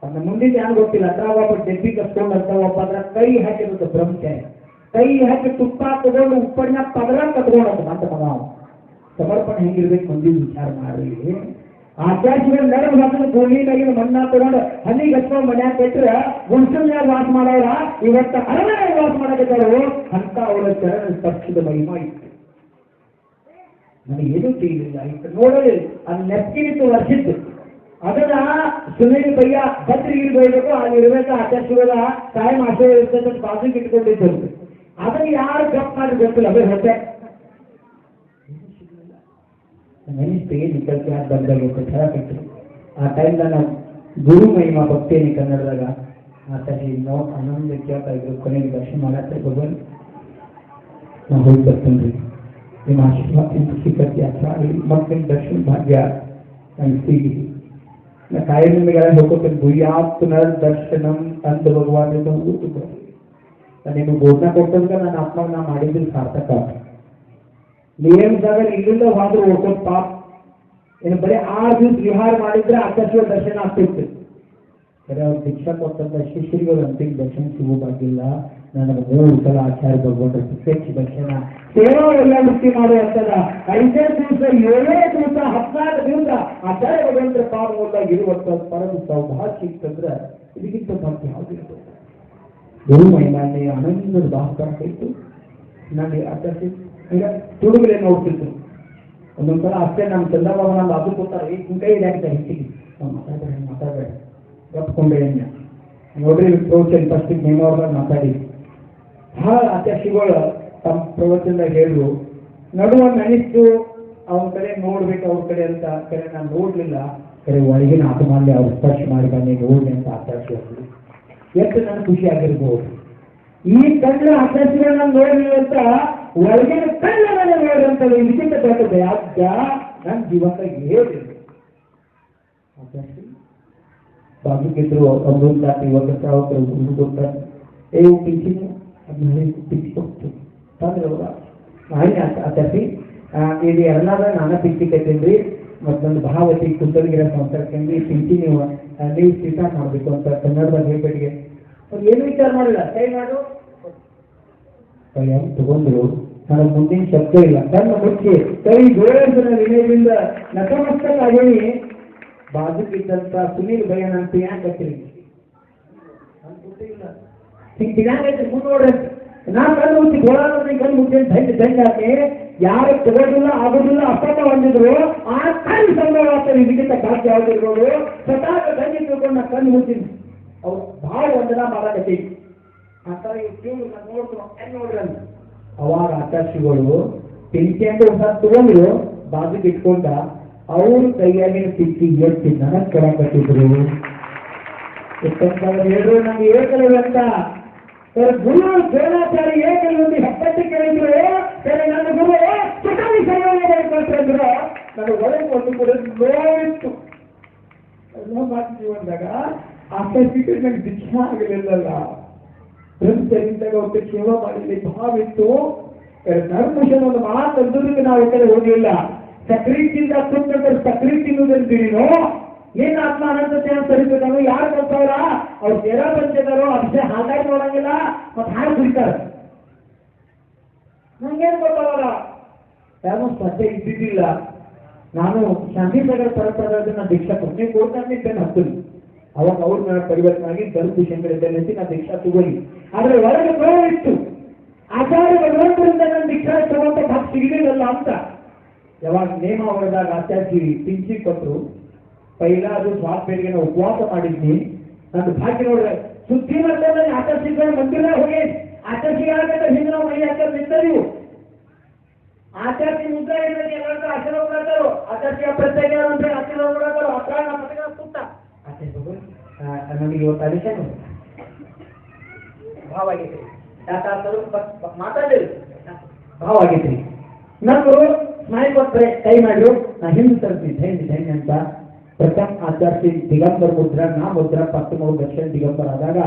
ಅದನ್ನ ಮುಂದಿನ ಯಾರು ಗೊತ್ತಿಲ್ಲ, ಅದ್ರ ಒಬ್ಬ ಡೆಬ್ಬಿ ಕಸ್ಕೊಂಡು ಅಂತ ಒಬ್ಬ ಅದ್ರ ಕೈ ಹಾಕಿರುತ್ತೆ ಬ್ರಹ್ಮಚಾರಿ ಕೈ ಹಾಕಿ ತುಪ್ಪ ತಗೊಂಡು ಉಪ್ಪಣ್ಣ ಪದರ ಕತ್ಕೊಂಡದ್ದು ಅಂತ ಮಗ. ಸಮರ್ಪಣೆ ಹೆಂಗಿರ್ಬೇಕು ಮುಂದಿನ ವಿಚಾರ ಮಾಡಿ ಆಕಾಶಗಳ ನಡುವ ಹಾಕಿದ ಭೂಮಿಯಾಗಿನ ಮಣ್ಣ ತಗೊಂಡು ಹಲ್ಲಿಗೆ ಹಚ್ಕೊಂಡು ಮನ್ಯಾಗ ಕೆಟ್ಟರೆ ಗುಡ್ಸಲ್ನ್ಯಾಗ ವಾಸ ಮಾಡೋರ ಇವತ್ತ ಅರಣ್ಯ ವಾಸ ಮಾಡಬೇಕಾದ್ರು ಅಂತ ಅವರ ಚರಣ ಸ್ಪರ್ಶದ ಮಹಿಮಾ ಇತ್ತು. ನನಗೆ ಏನು ತಿಳಿಲಿಲ್ಲ ಇತ್ತು ನೋಡಲಿ ಅದು ನೆಪ್ಪಿನಿತ್ತು ವರ್ಷಿತ್ತು ಅದನ್ನ ಸುನೀಲ್ ಭಯ್ಯ ಭದ್ರಗಿರಿ ಬೈಬೇಕು ಅಲ್ಲಿ ಇರಬೇಕು ಆಚರಿಸುವಾಗ ಕಾಯಂ ಆಶಯ ಇರ್ತದೆ ಬಾಜಿಗೆ ಇಟ್ಕೊಂಡಿದ್ದರು. ಅದನ್ನ ಯಾರು ಗಪ್ ಮಾಡಿ ಗೊತ್ತಿಲ್ಲ. ಅದೇ ಹೊಟ್ಟೆ ನೆನಿಸ್ತಿಗೆ ನಿಕಲ್ತಿ ಯಾರು ಬಂದಾಗ ಹೇಳಕತ್ತು ಆ ಟೈಮ್ದಾಗ ನಾವು ಗುರು ಮಹಿಮಾ ಭಕ್ತಿಯಲ್ಲಿ ಕನ್ನಡದಾಗ ಆತಲ್ಲಿ ನೋ ಆನಂದ ಕೇಳ್ತಾ ಇದ್ರು ಕೊನೆಗೆ ದರ್ಶನ ಮಾಡತ್ತೆ ಭಗವನ್ ನಾವು ಹೋಗಿ ಬರ್ತೀನಿ ನಿಮ್ಮ ಆಶೀರ್ವಾದ ಸಿಕ್ಕತ್ತೆ ಆಚಾರ ಮಕ್ಕಳ ದರ್ಶನ ಭಾಗ್ಯ ನನ್ನ ಸಿಗಿ ನಾ ಕಾಯಿ ನಿಮಗೆಲ್ಲ ಹೇಳ್ಕೊತೀನಿ ಗುಯ್ಯಾತ್ ಪುನರ್ದರ್ಶನಂ ಅಂತ ಭಗವಾನ್ ಹೋಗುತ್ತಿದ್ದೆ ನಾನು ನಿಮಗೆ ಬೋಧನೆ ಕೊಟ್ಟಂದ್ರೆ ನನ್ನ ಆತ್ಮ ನಾ ಮಾಡಿದ್ದೀನಿ ಸಾರ್ಥಕ ನಿಯಮದಾಗ ಇಲ್ಲಿಂದ ಹೋದ್ರೆ ಓಡ್ಕೊಂಡು ಪಾಪ್. ಏನು ಬರೀ ಆರು ದಿವಸ ವಿಹಾರ ಮಾಡಿದ್ರೆ ಆಕಾಶವ ದರ್ಶನ ಆಗ್ತಿತ್ತು ಬರೀ ಅವ್ರು ಶಿಕ್ಷಕ ಕೊಟ್ಟಂತ ಶಿಷ್ಯರಿಗಳು ಅಂತಿಗೆ ದರ್ಶನ ಸಿಗೋದಾಗಿಲ್ಲ ನನಗೆ ಮೂರು ಸಲ ಆಚಾರ್ಯ ಭಗವಂತ ಪ್ರತ್ಯಕ್ಷ ದರ್ಶನ. ಸೇವಾ ಎಲ್ಲ ವೃತ್ತಿ ಮಾಡುವಂತದ ಐದೇ ದಿವಸ, ಏಳೇ ದಿವಸ ಹದಿನಾಲ್ಕು ದಿವಸ ಆಚಾರ್ಯ ಭಗವಂತರ ಪಾದವಲ್ಲಾಗಿ ಇರುವಂತ ಪರಮ ಸೌಭಾಗ್ಯ ಸಿಕ್ತಂದ್ರೆ ಇದಕ್ಕಿಂತ ಮತ್ತೆ ಯಾವುದಿರಬಹುದು ಗುರು ಮಹಿಮಾನ್ಯ ಆನಂದದ ಭಾಸ್ಕರ ಇತ್ತು ನನಗೆ ಆಚಾರ್ಯ ಈಗ ತುಡುಗಲೇ ನೋಡ್ತಿದ್ರು. ಒಂದೊಂದ್ಸಲ ಅಷ್ಟೇ ನಮ್ಮ ಚಂದ್ರಬಾಬು ನಮ್ಮ ಅದು ಕೊಡ್ತಾರೆ ಈ ಇದೆ ಅಂತ ಹೆಚ್ಚಿಗೆ ನಾವು ಮಾತಾಡ್ಬೇಡ ಮಾತಾಡ್ಬೇಡ ಗಪ್ಕೊಂಡೆ ಅನ್ಯ ನೋಡ್ರಿ ಪ್ರವಚನ ಫಸ್ಟ್ ನೇಮವ್ರದಾಗ ಮಾತಾಡಿ. ಬಹಳ ಅಧ್ಯಕ್ಷಗಳು ತಮ್ಮ ಪ್ರವಚನದಾಗ ಹೇಳು ನಡುವ ನನಿಸ್ತು ಅವನ ಕಡೆ ನೋಡ್ಬೇಕು, ಅವ್ರ ಕಡೆ ಅಂತ ಕಡೆ ನಾನು ನೋಡ್ಲಿಲ್ಲ. ಕಡೆ ಒಳಗಿನ ಆತ್ಮಾನ್ಯ ಅವ್ರು ಸ್ಪರ್ಶ ಮಾಡಿ ಬನ್ನಿ ನೋಡಿ ಅಂತ ಆಕಾಶ ಎಷ್ಟು ನಾನು ಖುಷಿ ಆಗಿರ್ಬೋದು. ಈ ಕಣ್ಣು ನಾನು ನೋಡಲಿಲ್ಲ ಅಂತ ಒಳಗಿನ ಕಣ್ಣನ್ನ ನೋಡುವಂತ ವಿಚಿತ್ರ ದೊಡ್ಡದು ಅಜ್ಜ ನನ್ನ ಜೀವನ ಹೇಳಿ ಬಾಜುಕಿದ್ರು ದಾಟಿ ಒಂದು ಸಾವಿರ ಗುರು ಏ ಪಿಂಚಿನ ಅದನ್ನ ಪಿಂಚಿ ಕೊಡ್ತು. ತಂದ್ರೆ ಅವರ ನಾಯಿ ಆಚಾರ್ಸಿ ಇದು ಎಲ್ಲಾದ ನಾನ ಪಿಂಚಿ ಕಟ್ಟಿದ್ರಿ ಮತ್ತೊಂದು ಭಾವತಿ ಕುಂದಲ್ಗಿರ ಸಂಸಾರಕ್ಕೆ ಪಿಂಚಿ ನೀವು ನೀವು ಸ್ವೀಕಾರ ಮಾಡಬೇಕು ಅಂತ ಕನ್ನಡದಲ್ಲಿ ಹೇಳ್ಬೇಡಿಗೆ ಅವ್ರು ಏನು ವಿಚಾರ ಮಾಡಿಲ್ಲ? ಕೈ ಮಾಡು. ತಗೊಂಡ್ರು ನನಗೆ ಮುಂದಿನ ಶಬ್ದ ಇಲ್ಲ. ಕಣ್ಣು ಮುಚ್ಚಿ ಕೈ ಜೋಡಿಸಿದ ವಿನಯದಿಂದ ನತಮಸ್ತಕ ಬಾಜು ಬಾಜುಕಿದ್ದಂತ ಸುನೀಲ್ ಭಯನ ಅಂತ ಯಾಕೆ ಹತ್ತಿರಿ ಹಿಂಗೆ ತಿನ್ನಾಗೈತೆ ಮುಂದೆ ನೋಡ್ರಿ ನಾ ಕಣ್ಣು ಮುಚ್ಚಿ ಗೋಳಾಡಿ ಕಣ್ಣು ಮುಚ್ಚಿ ದಂಡ ದಂಡ ಯಾರು ತಗೋದಿಲ್ಲ ಆಗೋದಿಲ್ಲ ಅಪ್ಪಟ ಬಂದಿದ್ರು ಆ ಕಣ್ಣು ಸಂಭವ ಆಗ್ತದೆ ಇದಕ್ಕಿಂತ ಬಾಕಿ ಯಾವ್ದಿರ್ಬೋದು ಸತಾಕ ದಂಡಿ ತಿಳ್ಕೊಂಡು ನಾ ಕಣ್ಣು ಮುಚ್ಚಿನಿ ಅವ್ರು ಭಾಳ ವಂದನಾ ಮಾಡಕತ್ತೀವಿ ಆ ಥರ ಇವ್ರು ನೋಡ್ತು ಹೆಂಗ್ ನೋಡ್ರಿ ಅಂತ. ಅವಾಗ ಆಕಾಶಿಗಳು ಹೊಸ ತಗೊಂಡ್ರು ಬಾಜುಗೆ ಇಟ್ಕೊಂಡ ಅವ್ರ ಕೈಯಾಗಿನ ಪಿಚ್ಚಿ ಎತ್ತಿ ನನಗ್ ಯಾಕಂತಂದ್ರೆ ಹೇಳಿದ್ರು ನಮ್ಗೆ ಸರ್, ಗುರು ದ್ರೋಣಾಚಾರ್ಯ ಏಕಲವ್ಯ ಹೆಪ್ಪತ್ತು ಕೇಳಿದ್ರು. ಸರಿ, ನನ್ನ ಗುರು ಚಟಾಣಿ ಸರ್ವೇ ಅಂತಂದ್ರು ನನ್ನ ಒಳಗೆ ಒಂದು ಕೂಡ ನೋವಿತ್ತು ಮಾಡ್ತೀವಿ ಅಂದಾಗ ಆಕರ್ಷಿಕ ನನಗೆ ದಿಕ್ಷ ಆಗಲಿಲ್ಲಲ್ಲ. ಬ್ರಹ್ಮಚರ್ಯದಾಗ ಒಟ್ಟು ಕ್ಷೇಮ ಮಾಡಲಿ ಭಾವಿತ್ತು ಮಾತ್ರ ಅಂದದಕ್ಕೆ ನಾವು ಈ ಕಡೆ ಹೋಗಿಲ್ಲ ಸಕ್ರಿ ತಿಂದ ತುಂಬಿದ್ರೆ ಸಕ್ರಿ ತಿನ್ನುವುದಂತೀರಿನೋ ಏನ್ ಆತ್ಮ ಅನಂತತೆ ಅಂತ ಸರಿಬೇಕಾದ್ರು ಯಾರು ಬರ್ತಾವ್ರ ಅವ್ರು ಜರ ಬಂದಿದ್ದಾರೋ ಅಷ್ಟೇ ಹಾಗಾಗಿ ನೋಡಂಗಿಲ್ಲ, ಮತ್ತೆ ಹಾಡು ಕುಡಿತಾರ. ನಂಗೇನು ಗೊತ್ತಾವಲ್ಲ ಯಾರು ಸದ್ಯ ಇದ್ದಿದ್ದಿಲ್ಲ. ನಾನು ಶಾಂತಿಸಾಗರ ಪರಪರದ ದೀಕ್ಷಾ ಕೊಟ್ಟೆ ಕೊಡ್ತಾನೆ ಇದ್ದೇನೆ ಹತ್ತಿರ ಅವಾಗ ಅವ್ರ ಪರಿವರ್ತನೆ ಆಗಿ ಧರ್ಮ ಶಂಕರ ಇದ್ದೇನೆ ಅಂತ ನಾನು ದೀಕ್ಷಾ ತಗೊಳ್ಳಿ. ಆದ್ರೆ ಒಳಗೆ ಪ್ರೇಮ ಇತ್ತು ಆಚಾರ್ಯ ಭಗವಂತರಿಂದ ನನ್ನ ದೀಕ್ಷಾ ತಗೊಂಡ ಭಕ್ತಿ ಸಿಗಲಿಲ್ಲ ಅಂತ. ಯಾವಾಗ ನೇಮ ಹೊಡೆದಾಗ ಆಚಾರ್ಯ ಪಿಂಚಿ ಕೊಟ್ಟರು ಪೈಲ ಅದು ಸ್ವಾತಂತ್ರ್ಯಗೆ ನಾವು ಉಪವಾಸ ಮಾಡಿದ್ನಿ. ನನ್ನ ಭಾಗ್ಯ ನೋಡ್ರೆ ಸುದ್ದಿ ಮಾಡ್ತಾರೆ ಆಕರ್ಷಿಕ ಮಂದಿರ ಹೋಗಿ. ಆಕರ್ಷಿಕ ಆಗತ್ತೆ ಹಿಂದೆ ಮೈ ಹಾಕಿ ನಿಂತರಿವು ಆಚಾರ್ಯ ಮುದ್ರ ಎಲ್ಲರೂ ಆಶೀರ್ವಾದ ಮಾಡ್ತಾರೋ? ಆಚಾರ್ಯ ಪ್ರತ್ಯೇಕ ಆಶೀರ್ವಾದ ಮಾಡ್ತಾರೋ? ಅಪ್ರಾಣ ಸುತ್ತ ಆಚಾರ್ಯ ನನಗೆ ಇವತ್ತು ಅಡಿಷನ್ ಭಾವ ಆಗೈತ್ರಿ ಯಾಕಾದ್ರು ಮಾತಾಡಿರಿ ಭಾವ ಆಗೈತ್ರಿ ನಮ್ದು ಸ್ಮೈಲ್ ಕೊಟ್ಟರೆ ಕೈ ಮಾಡಿರು. ನಾ ಹಿಂದೆ ತರ್ತೀನಿ. ಧೈನ್ಯ ಧೈನ್ಯ ಅಂತ. ಪ್ರಥಮ ಆಚಾರ್ಯ ದಿಗಂಬರ್ ಮುದ್ರ, ನಾ ಮುದ್ರ ಪಶ್ಚಿಮ ದಕ್ಷಿಣ ದಿಗಂಬರ್ ಆದಾಗ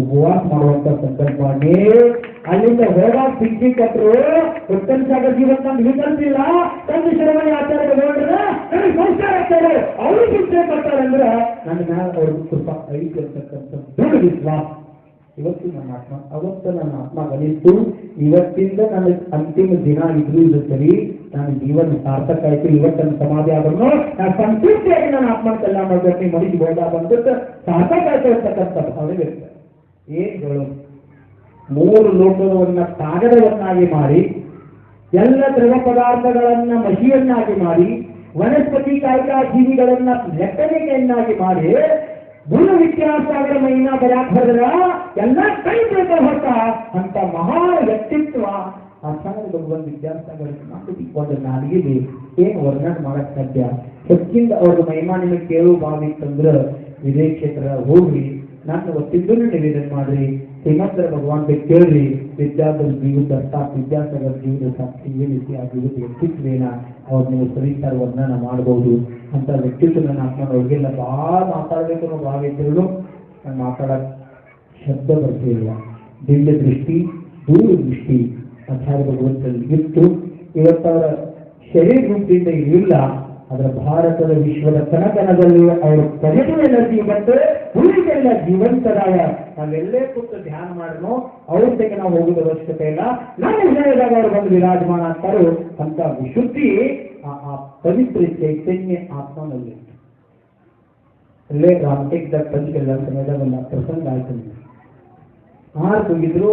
ಉಪವಾಸ ಮಾಡುವಂತ ಮಾಡಿ ಅಲ್ಲಿಂದ ಹೋದಾಗ ಪಿಂಚಿ ಕಟ್ಟರು ಉತ್ತಮ ಸಾಗರ್ ಜೀವನ ನಮ್ಗೆ ವಿಕಲ್ಪಿಲ್ಲ ತಂದು ಶ್ರವಣಿ ಆಚಾರ್ಯ ನೋಡಿದ್ರೆ ನನಗೆ ಸಂಸ್ಕಾರ ಅವರು ಚಿಂತೆ ಕೊಡ್ತಾರೆ ಅಂದ್ರೆ ನನ್ನ ಮ್ಯಾಲ ಅವ್ರಿಗೆ ಸ್ವಲ್ಪ ಐದು ದೃಢ ವಿಶ್ವಾಸ. ಇವತ್ತು ನಮ್ಮ ಆತ್ಮ, ಅವತ್ತು ನನ್ನ ಆತ್ಮ ಗಲಿತು ಇವತ್ತಿಂದ ನನ್ನ ಅಂತಿಮ ದಿನ ಇದ್ರೂ ಇದು ಸರಿ ನನ್ನ ಜೀವನ ಸಾರ್ಥಕ ಆಯ್ತು, ಇವತ್ತನ್ನ ಸಮಾಧಿ ಆದ್ರೂ ನಾನು ಸಂತೃಪ್ತಿಯಾಗಿ ನನ್ನ ಆತ್ಮ ಕಲ್ಯಾಣ ಮಾಡ್ಬೇಕು ಮನೆಗೆ ಹೋದ ಬಂದದ್ದು ಸಾರ್ಥಕ ಆಯ್ತು ಅಂತಕ್ಕಂಥ ಭಾವನೆ ಏನ್ ಹೇಳು? ಮೂರು ಲೋಕವನ್ನ ಕಾಗದವನ್ನಾಗಿ ಮಾಡಿ, ಎಲ್ಲ ದ್ರವ ಪದಾರ್ಥಗಳನ್ನ ಮಹಿಯನ್ನಾಗಿ ಮಾಡಿ, ವನಸ್ಪತಿ ಕಾಯಕ ಜೀವಿಗಳನ್ನ ಲೆಕ್ಕಣಿಕೆಯನ್ನಾಗಿ ಮಾಡಿ ಗುಣ ವಿದ್ಯಾಸಾಗರ ಮೈನ ಬರಾಕರ ಎಲ್ಲ ಕೈ ಬೇಕು ಹೊರತ ಅಂತ ಮಹಾ ವ್ಯಕ್ತಿತ್ವ ಆಚಾರ್ಯ ಭಗವಾನ್ ವಿದ್ಯಾಸಾಗರ ಒಂದು ನಾಲಿಗೆ ಏನು ವರ್ಣನೆ ಮಾಡಕ್ ಸಾಧ್ಯ? ಹೆಚ್ಚಿಂದ ಅವ್ರ ಮಹಿಮಾ ನಿಮಗೆ ಕೇಳು ಭಾವಿತ್ತಂದ್ರ ವಿದೇಶ ಕ್ಷೇತ್ರ ಹೋಗ್ರಿ. ನಾನು ಒತ್ತಿದ್ದು ನಿವೇದನೆ ಮಾಡ್ರಿ. ಶ್ರೀಮಂತರ ಭಗವಂತ ಕೇಳಿ ವಿದ್ಯಾರ್ಥಿ ಜೀವಿತ ವಿದ್ಯಾರ್ಥಿಗಳ ಜೀವಿತ ಸಾಕ್ಷಿ ಈ ರೀತಿ ಆ ಜೀವಿತ ವ್ಯಕ್ತಿತ್ವೇನ ಅವ್ರು ನೀವು ಸರಿಸಾರ ವರ್ಣನ ಮಾಡಬಹುದು ಅಂತ ವ್ಯಕ್ತಿತ್ವ ನನ್ನ ಆತ್ಮನೊಳಗೆಲ್ಲ ಭಾಳ ಮಾತಾಡಬೇಕು ಅನ್ನೋ ಭಾವ ಇದ್ದರೂ ನಾನು ಮಾತಾಡಕ್ ಶಬ್ದ ಇಲ್ಲ. ದಿವ್ಯ ದೃಷ್ಟಿ, ದೂರ ದೃಷ್ಟಿ ಆಚಾರ್ಯ ಭಗವಂತನಲ್ಲಿ ಇತ್ತು. ಇವತ್ತವರ ಶರೀರ ರೂಪದಿಂದ ಇಲ್ಲ. ಅದರ ಭಾರತದ ವಿಶ್ವದ ಕನಕನದಲ್ಲಿ ಅವರು ಎನರ್ಜಿ ಬಂದ್ರೆ ಉಳಿದೆಲ್ಲ ಜೀವಂತರಾಯ ನಾವೆಲ್ಲೇ ಕೂತು ಧ್ಯಾನ ಮಾಡೋ ಅವ್ರ ಜೊತೆಗೆ ನಾವು ಹೋಗುದ ಅವಶ್ಯಕತೆ ಇಲ್ಲ. ನಾನು ಹೇಳಿದಾಗ ಅವರು ಬಂದು ವಿರಾಜಮಾನ ಆಗ್ತಾರೋ ಅಂತ ವಿಶುದ್ಧಿ ಆ ಪವಿತ್ರ ಚೈತನ್ಯ ಆತ್ಮನಲ್ಲಿ ಅಲ್ಲೇ ರಾಮಟೆಕ್ದ ಪಂಚಕೆಲ್ಲ ಸಮಯದಾಗ ಒಂದು ಪ್ರಸಂಗ ಆಯ್ತು. ಆರು ತುಂಬಿದ್ರು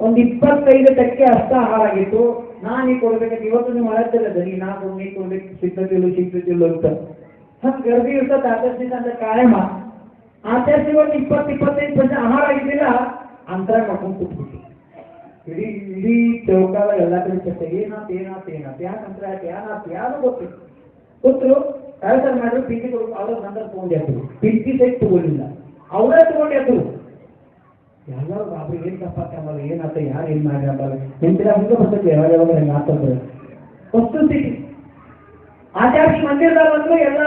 ಒಂದು ಇಪ್ಪತ್ತೈದು ಟಕ್ಕೆ ಅಷ್ಟ ಹಾಳಾಗಿತ್ತು ನಾನು ಕೊಡ್ಬೇಕಂತ ಇವತ್ತು ನೀವು ಮಾಡತ್ತಿಲ್ಲ ಬರೀ ನಾ ನೀ ಕೊಡ್ಬೇಕು ಸಿಗ್ತದಿಲ್ಲ ಸಿಗ್ತದಿಲ್ಲ ಅಂತ. ಹಂಗೆ ಗರ್ಭಿ ಇರ್ತದೆ ಆಚರಿಸಿದ ಅಂತ ಕಾಯಮ. ಆಚರಿಸಿ ಒಂದು ಇಪ್ಪತ್ತು, ಇಪ್ಪತ್ತೈದು ಪರ್ಸೆಂಟ್ ಆಹಾರ ಆಗಿದ್ದಿಲ್ಲ ಅಂತರ ಮಾಡ್ಕೊಂಡು ಕೂತ್ಬಿಟ್ಟು ಇಡೀ ಇಡೀ ಚೌಕಾಲ ಎಲ್ಲ ಕಡೆ ಚರ್ಚೆ, ಏನಾತ್ ಏನಾತ್ ಏನಾತ್ ಯಾಕಂದ್ರೆ ಯಾಕೆ ಏನಾತ್ ಯಾರು ಗೊತ್ತು? ಗೊತ್ತು? ಕೆಲಸ ಮಾಡಿದ್ರು, ಪಿಂಕಿ ಕೊಡು ಅವ್ರ ನಂತರ ತಗೊಂಡು ಎತ್ತರು ಪಿಂಕಿ ಸೈಟ್ ತಗೊಂಡಿಲ್ಲ. ಅವರೇ ತಗೊಂಡು ಎಲ್ಲರೂ ಬಾಬು ಏನ್ ತಪ್ಪಾತ ಆಮೇಲೆ ಏನಾತ ಯಾರು ಏನ್ ಮಾಡಿ ಆಮೇಲೆ ನಿಂತಿರ ಹಂಗ ಬರ್ತೈತಿ ಯಾವಾಗ ಯಾವಾಗ ಹೆಂಗ ಆತಂದ್ರೆ ವಸ್ತು ಸ್ಥಿತಿ ಆಚಾರ್ಯ ಮಂದಿರದಾಗ ಬಂದ್ರು, ಎಲ್ಲ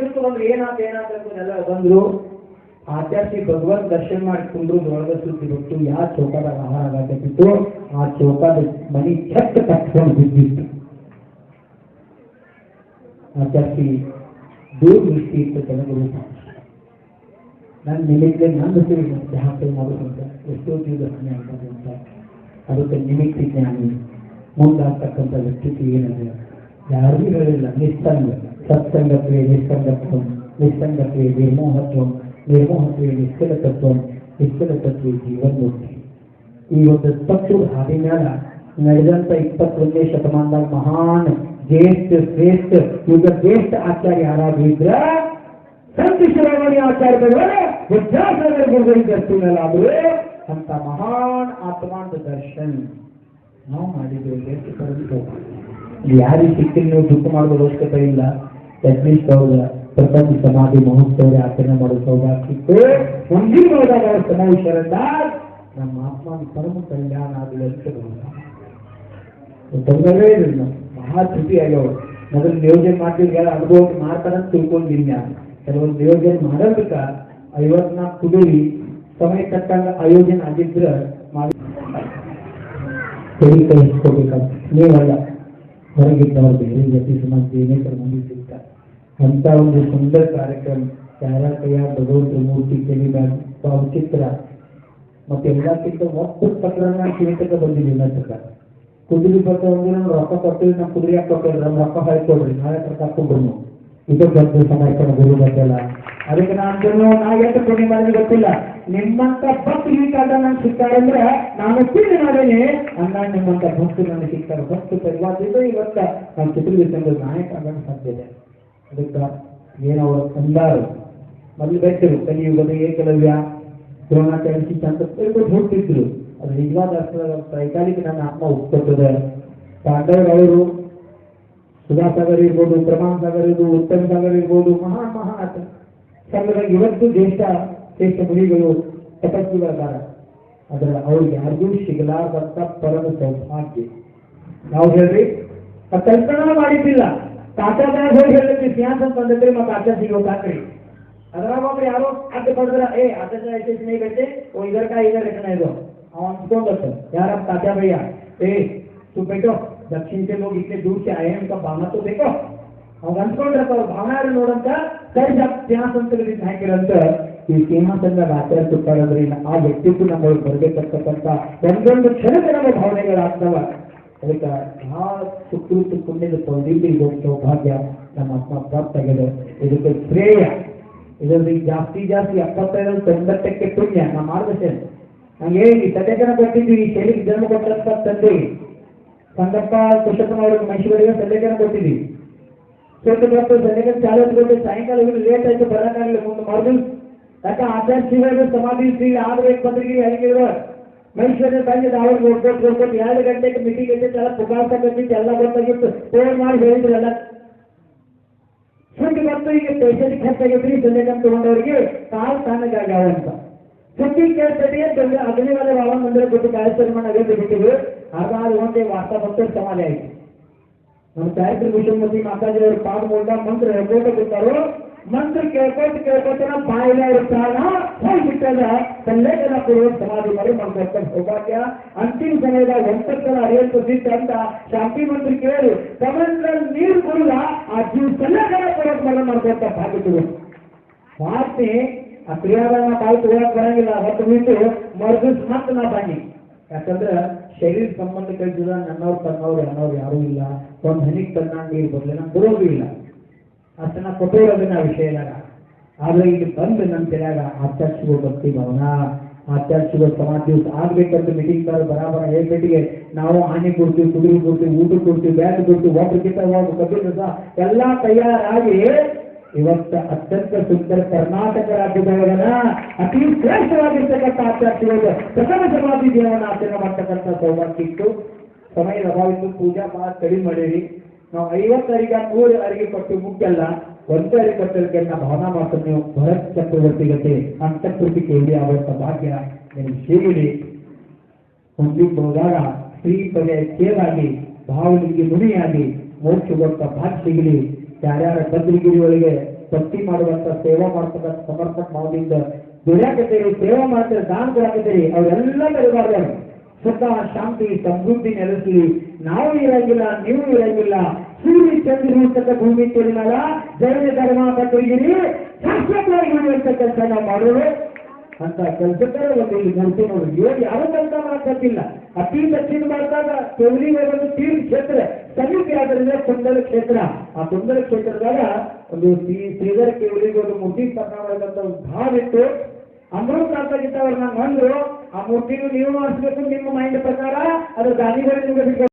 ಸಿಕ್ತು ಬಂದ್ರು. ಏನಾತ ಏನಾತ ಎಲ್ಲ ಬಂದ್ರು. ಆಚಾರ್ಯ ಭಗವಂತ ದರ್ಶನ ಮಾಡಿಕೊಂಡ್ರು ಒಳಗ ಸುದ್ದಿ ಬಿಟ್ಟು ಯಾವ ಚೌಕಾದಾಗ ಆಹಾರ ಆಗತ್ತಿತ್ತು ಆ ಚೌಕದ ಮನಿ ಕೆಟ್ಟ ಕಟ್ಕೊಂಡು ಬಿದ್ದಿತ್ತು. ಆಚಾರ್ಯ ದೂರ ದೃಷ್ಟಿ ಇತ್ತು ಜನಗಳು ನನ್ನ ನಿಮಿತ್ತ ನಾನು ಸೇವೆ ಜಾಸ್ತಿ ಮಾಡೋದಂತ ಎಷ್ಟೋ ಜೀವ ಸಮಯ ಆಗ್ತದೆ ಅಂತ ಅದಕ್ಕೆ ನಿಮಿತ್ತ ಜ್ಞಾನಿ ಮುಂದಾಗ್ತಕ್ಕಂಥ ವ್ಯಕ್ತಿತ್ವ ಏನಂದ್ರೆ ಯಾರಿಗೂ ಹೇಳಿಲ್ಲ. ನಿಸ್ಸಂಗ ಸತ್ಸಂಗತ್ವೇ ನಿಸ್ಸಂಗತ್ವ ನಿಸ್ಸಂಗತ್ವೇ ನಿರ್ಮೋಹತ್ವ ನಿರ್ಮೋಹತ್ವೇ ನಿಶ್ಚಲತತ್ವ ನಿಶ್ಚಲತತ್ವೇ ಜೀವನ್ಮೂರ್ತಿ ಈ ಒಂದು ತಪ್ಪು ಹಾದಿ ಮ್ಯಾಲ ನಡೆದಂತ ಇಪ್ಪತ್ತೊಂದನೇ ಶತಮಾನದಾಗ ಮಹಾನ್ ಜ್ಯೇಷ್ಠ, ಶ್ರೇಷ್ಠ, ಯುಗ ಜ್ಯೇಷ್ಠ ಆಚಾರ್ಯ ಯಾರಾದ್ರೂ ಇದ್ರ ಸಂತ ಶಿರೋಮಣಿ ಆಚಾರ್ಯಗಳು ವಿದ್ಯಾಸಾಗರ ಗುರುಗಳಿಗೆ ದರ್ಶನ ಅಂತ ಮಹಾನ್ ಆತ್ಮಾಂಡ ದರ್ಶನ್ ನಾವು ಮಾಡಿದ್ದೇವೆ ಎಷ್ಟು ಯಾರಿಗೆ ಸಿಕ್ಕಿ ನೀವು ದುಃಖ ಮಾಡುವ ಅವಶ್ಯಕತೆ ಇಲ್ಲ. ಅಟ್ಲೀಸ್ಟ್ ಅವ್ರ ಪ್ರಪಂಚ ಸಮಾಧಿ ಮಹೋತ್ಸವ ಆಚರಣೆ ಮಾಡೋ ಸೌಭಾಗ್ಯ ಸಿಕ್ತು ಮುಂದಿನ ಹೋದಾಗ ಅವ್ರ ನಮ್ಮ ಆತ್ಮನ ಪರಮ ಕಲ್ಯಾಣ ಆಗಲಿ ಅಂತ ತೊಂದರೆ ಇಲ್ಲ ಮಹಾ ಚ್ಯುತಿ ಆಗ್ಯಾವ. ಮೊದಲು ನಿಯೋಜನೆ ಮಾಡ್ತಿದ್ದ ಅನುಭವ ಮಾಡ್ತಾರಂತ ತಿಳ್ಕೊಂಡಿದ್ದ ಕೆಲವೊಂದು ನಿಯೋಜನೆ ಮಾಡೋದಕ್ಕ ಐವತ್ನಾಲ್ಕು ಕುದುರಿ ಸಮಯ ತಕ್ಕಂಗ ಆಯೋಜನೆ ಆಗಿದ್ರ ಮಾಡಿ ತೆರಿಗೆ ಕಳಿಸ್ಕೋಬೇಕಂತ ನೀವಲ್ಲ ಹೊರಗಿದ್ದವರು ಬೇರೆ ಜೊತೆ ಸಮಾಜ ಅನೇಕರು ಮಂದಿ ಸಿಗ್ತಾರೆ ಅಂತ ಒಂದು ಸುಂದರ ಕಾರ್ಯಕ್ರಮ ಯಾರ ಕೈಯ ಭಗವಂತ ಮೂರ್ತಿ ತೆಗಿದಾಗ ತಾವು ಚಿತ್ರ ಮತ್ತೆ ಎಲ್ಲಕ್ಕಿಂತ ಒಟ್ಟು ಪ್ರಕರಣ ಕಿರೀಟಕ್ಕೆ ಬಂದಿದ್ದೀವಿ ನಟಕ ಕುದುರೆ ಬರ್ತಾವಂದ್ರೆ ನಾವು ರೊಕ್ಕ ಕೊಟ್ಟಿವಿ ನಾವು ಕುದುರೆ ಯಾಕೆ ಕೊಟ್ಟಿಲ್ಲ ನಮ್ಮ ರೊಕ್ಕ ಹಾಕೊಡ್ರಿ ನಾಳೆ ಕರ್ಕೊಂಡ್ರು ಇದು ಗೊತ್ತು ಸಮರ್ಪಣೆ ಗುರು ಗೊತ್ತಿಲ್ಲ ಅದಕ್ಕೆ ನಾನು ನಾ ಎಷ್ಟು ಪುಣ್ಯ ಮಾಡಿದ್ರೆ ಗೊತ್ತಿಲ್ಲ. ನಿಮ್ಮಂತ ಭಕ್ತ ಈ ಕಾಲ ನಂಗೆ ಸಿಗ್ತಾರೆ ಅಂದ್ರೆ ನಾನು ಪುಣ್ಯ ಮಾಡೇನೆ ಅಣ್ಣ, ನಿಮ್ಮಂತ ಭಕ್ತರು ನನಗೆ ಸಿಗ್ತಾರೆ. ಭಕ್ತ ಪರಿವಾರದಿಂದ ಇವತ್ತ ನಾನು ಚಿತ್ರದುರ್ಗದ ನಾಯಕ ಆಗಲು ಸಾಧ್ಯ ಇದೆ. ಅದಕ್ಕೆ ಏನವರು ಅಂದಾರು. ಮೊದಲು ಬೆಟ್ಟರು ಕಲಿಯುಗದ ಏಕಲವ್ಯ. ದ್ರೋಣಾಚಾರ್ಯ ತಿಳ್ಕೊಂಡು ಹೋಗ್ತಿದ್ರು. ಅದು ನಿಜವಾದ ಅರ್ಥದ ಕೈಕಾಲಿಗೆ ನನ್ನ ಆತ್ಮ ಒಪ್ಕೊತದೆ. ಪಾಂಡವರವರು ಸುಧಾಸಾಗರ್ ಇರ್ಬೋದು ಪ್ರಮಾಣ್ ಸಾಗರ್ ಇರ್ಬೋದು ಉತ್ತಮ್ ಸಾಗರ್ ಇರ್ಬೋದು ಮಹಾ ಮಹಾನಾಥ ಸಂಘದ ಇವತ್ತು ಶ್ರೇಷ್ಠ ಶ್ರೇಷ್ಠ ಮುನಿಗಳು ತಪಸ್ವಿಗಳಾದಾರ ಅದರ ಅವ್ರು ಯಾರಿಗೂ ಸಿಗಲಾರ್ದಂತ ಪರಮ ಸೌಭಾಗ್ಯ ನಾವು ಹೇಳ್ರಿ ಕಲ್ಪನಾ ಮಾಡಿದ್ದಿಲ್ಲ ತಾತಾದಾಗ ಹೋಗಿ ಹೇಳಿದ್ರಿ ಸ್ಯಾಸ್ ಅಂತ ಬಂದಿದ್ರೆ ಮತ್ತೆ ಆಚೆ ಸಿಗೋದಾಕ್ರಿ ಅದ್ರಾಗ ಒಬ್ರು ಯಾರೋ ಅಡ್ಡ ಪಡೆದ್ರ ಏ ಅಡ್ಡ ಐತೆ ಓ ಇದರ್ಕ ಇದರ ರಚನೆ ಇದು ಅವ್ ಅನ್ಸ್ಕೊಂಡ್ ಯಾರಪ್ಪ ತಾತ್ಯ ಭಯ್ಯ ಏ ತು ಬೆಟ್ಟೋ भैया ए तू बैठो दक्षिण से लोग इतने दूर से आए हैं उनका भावना तो देखो ಅವಾಗ ಅನ್ಕೊಂಡಿರತ್ತ ಅವ್ರ ಭಾವನಾ ನೋಡಂತ ಸರಿ ಸಿಂಹಾಸನದಲ್ಲಿ ಹಾಕಿರಂತ ಈ ಸಿಂಹಾಸನದಾಗ ಆಚಾರ ತುತ್ತಾರಂದ್ರೆ ಆ ವ್ಯಕ್ತಿತ್ವ ನಮ್ಮಲ್ಲಿ ಬರ್ಬೇಕಂತಕ್ಕಂಥ ಒಂದೊಂದು ಕ್ಷಣಕ್ಕೆ ನಮ್ಮ ಭಾವನೆಗಳಾಗ್ತವ ಅದಕ್ಕೆ ಭಾಳ ಸುಕೃತ ಪುಣ್ಯದ ಪೌಂಡಿಲ್ಲಿ ಇದೊಂದು ಸೌಭಾಗ್ಯ ನಮ್ಮ ಆತ್ಮ ಪ್ರಾಪ್ತ ಆಗಿದೆ ಇದಕ್ಕೆ ಶ್ರೇಯ ಇದರಲ್ಲಿ ಜಾಸ್ತಿ ಜಾಸ್ತಿ ಎಪ್ಪತ್ತೈದು ತೊಂಬತ್ತಕ್ಕೆ ಪುಣ್ಯ ನಾ ಮಾಡಿದೆ ನಂಗೆ ಈ ಸದ್ಯಕನ ಕೊಟ್ಟಿದ್ವಿ ಈ ಶೈಲಿಗೆ ಜನ್ಮ ಕೊಟ್ಟಂತ ತಂದೆ ಸಂಗಪ್ಪ ಕುಶಪ್ಪನವ್ರಿಗೆ ಮೈಸೂರಿಗೆ ಸದ್ಯಕನ ಕೊಟ್ಟಿದ್ವಿ ಸ್ವಲ್ಪ ಬಂತು ಸದ್ಯಕನ ಚಾಲು ಕೊಟ್ಟು ಸಾಯಂಕಾಲ ಇವರು ಲೇಟ್ ಆಯ್ತು ಬರೋಕ್ಕಾಗಲಿಲ್ಲ ಮುಂದೆ ಮರುದಿನ ಯಾಕೆ ಆಚಾರ್ಯ ಶಿವರ ಸಮಾಧಿ ಶ್ರೀ ಆಗ್ಬೇಕು ಬಂದ್ರಿಗೆ ಹೇಳಿದ್ರು. ಮೈಸೂರಿನ ಬಂದಿದ್ದು ನಾವು ನೋಡ್ಕೊಟ್ಟು ನೋಡ್ಕೊಟ್ಟು ಎರಡು ಗಂಟೆಗೆ ಮೀಟಿಂಗ್ ಇಟ್ಟಿತ್ತು ಎಲ್ಲ ಪುಗಾಡ್ತಕ್ಕಂತಿತ್ತು ಎಲ್ಲ ಗೊತ್ತಾಗಿತ್ತು ಫೋನ್ ಮಾಡಿ ಹೇಳಿದ್ರು ಎಲ್ಲ. ಸುಂಟಿ ಮತ್ತು ಈಗ ಪೇಷಂಟ್ ಖರ್ಚಾಗೈತ್ರಿ ಸದ್ಯಕನ್ ತಗೊಂಡವ್ರಿಗೆ ಕಾಲು ತಾನಾಗ್ಯಾವ ಅಂತ. ಸುದ್ದಿ ಕೇಳ್ತದೆ ಅಗ್ನಿವಾದ ಬಾಬಾ ಮಂದಿರ ಬಿಟ್ಟು ಕಾರ್ಯಕ್ರಮ ನಗರ ಬಿಟ್ಟಿವಿ ಅದಾದ ಒಂದೇ ವಾರ್ತಾ ಮತ್ತೆ ಸಮಾಧಿ ಆಯ್ತು ನಮ್ಮ ಗಾಯತ್ರಿ ವಿಷ್ಣುಮತಿ ಮಾತಾಜಿಯವರು ಪಾದ ಮೂಲಕ ಮಂತ್ರ ಹೇಳ್ಕೋತ ಬಿಡ್ತಾರೋ ಮಂತ್ರ ಕೇಳ್ಕೊತ ಕೇಳ್ಕೊತ ನಮ್ಮ ಬಾಯಿಲ ಪ್ರಾಣ ಹೋಗ್ಬಿಟ್ಟದ ಕಲ್ಲೇಖನ ಕೊಡುವ ಸಮಾಧಿ ಮಾಡಿ ಮಾಡ್ಕೊತ ಸೌಭಾಗ್ಯ ಅಂತಿಮ ಸಮಯದಾಗ ಒಂಬತ್ತರ ಅರಿಯಂತ ಸಿದ್ಧ ಅಂತ ಶಾಂತಿ ಮಂತ್ರ ಕೇಳಿ ಕಮಲದಲ್ಲಿ ನೀರು ಕೊಡುವ ಆ ಜೀವ ಕಲ್ಲೇಖನ ಕೊಡೋಕೆ ಮರ ಮಾಡ್ಕೊತ ಭಾಗ್ಯಗಳು ವಾರ್ತೆ ಆ ಕ್ರಿಯಾದಾನ ಬಾಯಿ ತಗೊಳಕ್ ಬರಂಗಿಲ್ಲ, ಹೊತ್ತು ಬಿಟ್ಟು ಮರ್ದಿಸ್ ಮತ್ತೆ ನಾ ಬನ್ನಿ ಯಾಕಂದ್ರ ಶರೀರ ಸಂಬಂಧ ಕಳಿಸಿದ ನನ್ನವ್ರು ತನ್ನವ್ರು ಅನ್ನೋರು ಯಾರು ಇಲ್ಲ. ಒಂದ್ ಹನಿ ತನ್ನ ನೀರು ಬರ್ಲಿ ನಮ್ ಬರೋದು ಇಲ್ಲ. ಅಷ್ಟನ್ನ ಕೊಟ್ಟೋರೋದು ನಾ ವಿಷಯದಾಗ ಆದ್ರೆ ಇಲ್ಲಿ ಬಂದು ನನ್ನ ತಲೆಯಾಗ ಆಚರಿಸುವ ಭಕ್ತಿ ಭವನ. ಆಚರಿಸುವ ಸಮಾಜ ದಿವಸ ಆಗ್ಬೇಕಂತ ಮೀಟಿಂಗ್ ತರ ಬರಾಬರ ಹೇಳ್ಬಿಟ್ಟಿಗೆ ನಾವು ಆನೆ ಕೊಡ್ತೀವಿ, ಕುದುರೆ ಕೊಡ್ತೀವಿ, ಊಟ ಕೊಡ್ತೀವಿ ಬ್ಯಾಗ್ ಕೊಡ್ತೀವಿ, ಒಬ್ರಿಗಿಂತ ಒಬ್ಬ ಕಬ್ಬಿಣ ಎಲ್ಲಾ ತಯಾರಾಗಿ ಇವತ್ತ ಅತ್ಯಂತ ಸುಂದರ ಕರ್ನಾಟಕ ರಾಜ್ಯದೊಳಗನ ಅತಿ ಶ್ರೇಷ್ಠವಾಗಿರ್ತಕ್ಕಂಥ ಆಚಾರ್ಯಗಳು ಪ್ರಥಮ ಸಮಾಧಿ ದೇವನ ಆಚರಣೆ ಮಾಡ್ತಕ್ಕಂಥ ಸೌಭಾಗ್ಯ ಇತ್ತು. ಸಮಯದ ಅಭಾವಿತ್ತು ಪೂಜಾ ಮಾಡಿ ಕಡಿಮೆ ಮಾಡೀರಿ. ನಾವು ಐವತ್ತು ಅರಿಗೆ ಮೂರು ಅರಿಗೆ ಕೊಟ್ಟು ಮುಖ್ಯಲ್ಲ ಒಂದು ಅರಿಗೆ ಕೊಟ್ಟರಿಗೆ ನಾವು ಭಾವನಾ ಮಾತ್ರ ನೀವು ಭರತ್ ಚಕ್ರವರ್ತಿ ಗತೆ ಅಂತಃಕೃತಿ ಕೇಳಿ ಆಗುವಂತ ಭಾಗ್ಯ ನಿಮಗೆ ಹೊಂದಿಗೆ ಹೋದಾಗ ಸ್ತ್ರೀ ಪದೇ ಕೇಳಾಗಿ, ಭಾವನಿಗೆ ನುಡಿಯಾಗಿ ಮೋಕ್ಷ ಭಾಗ್ಯ ಸಿಗಲಿ ಯಾರ್ಯಾರ ಬದ್ರಿಗಿರಿ ಒಳಗೆ ಭಕ್ತಿ ಮಾಡುವಂತ, ಸೇವಾ ಮಾಡ್ತಕ್ಕಂಥ, ಸಮರ್ಪಕ ಭಾವದಿಂದ ದುರ್ಯಾಕತೀರಿ ಸೇವಾ ಮಾಡ್ತಾರೆ, ದಾನ ಕೊಡಾಕತ್ತೀರಿ ಅವರೆಲ್ಲ ಬರಬಾರ್ದು ಸುಖ ಶಾಂತಿ, ಸಮೃದ್ಧಿ ನೆಲೆಸಲಿ ನಾವು ಇರಂಗಿಲ್ಲ, ನೀವು ಇರಂಗಿಲ್ಲ. ಸೂರ್ಯ ಚಂದ್ರ ಭೂಮಿ ತಿಳಿನಲ್ಲ ಜೈನ ಧರ್ಮ ಬದ್ರಿಗಿರಿ ಶಾಶ್ವತವಾಗಿ ಉಳಿಯುವಂತ ನಾವು ಮಾಡೋದು ಅಂತ ಕೆಲಸಕ್ಕೆ ಒಂದು ಮೂರ್ತಿ ನೋಡಿ ಇವಾಗ ಯಾರು ಕೆಲಸ ಮಾಡ್ತಿಲ್ಲ ಅತಿ ದಕ್ಷಿಣ ಮಾಡಿದಾಗ ತೊಂದರೆ ಒಂದು ತೀರ್ ಕ್ಷೇತ್ರ ಸಮೀಪ ಆದ್ರಿಂದ ಕುಂದಲ ಕ್ಷೇತ್ರ. ಆ ಕುಂದಲ ಕ್ಷೇತ್ರದಾಗ ಒಂದು ಶ್ರೀ ಶ್ರೀಧರ ಕೇವಲಿಗೆ ಒಂದು ಮೂರ್ತಿ ಸ್ಥಾಪನೆ ಒಂದು ಭಾವ ಇತ್ತು. ಅಮೃತ ಅಂತ ಇದ್ದವ್ರನ್ನ ನಾನು ಬಂದ್ರು ಆ ಮೂರ್ತಿನೂ ನೀವು ಮಾಡಿಸ್ಬೇಕು ನಿಮ್ಮ ಮೈಂಡ್ ಪ್ರಕಾರ. ಅದು ದಾನಿಗಳು ನಿಮಗೆ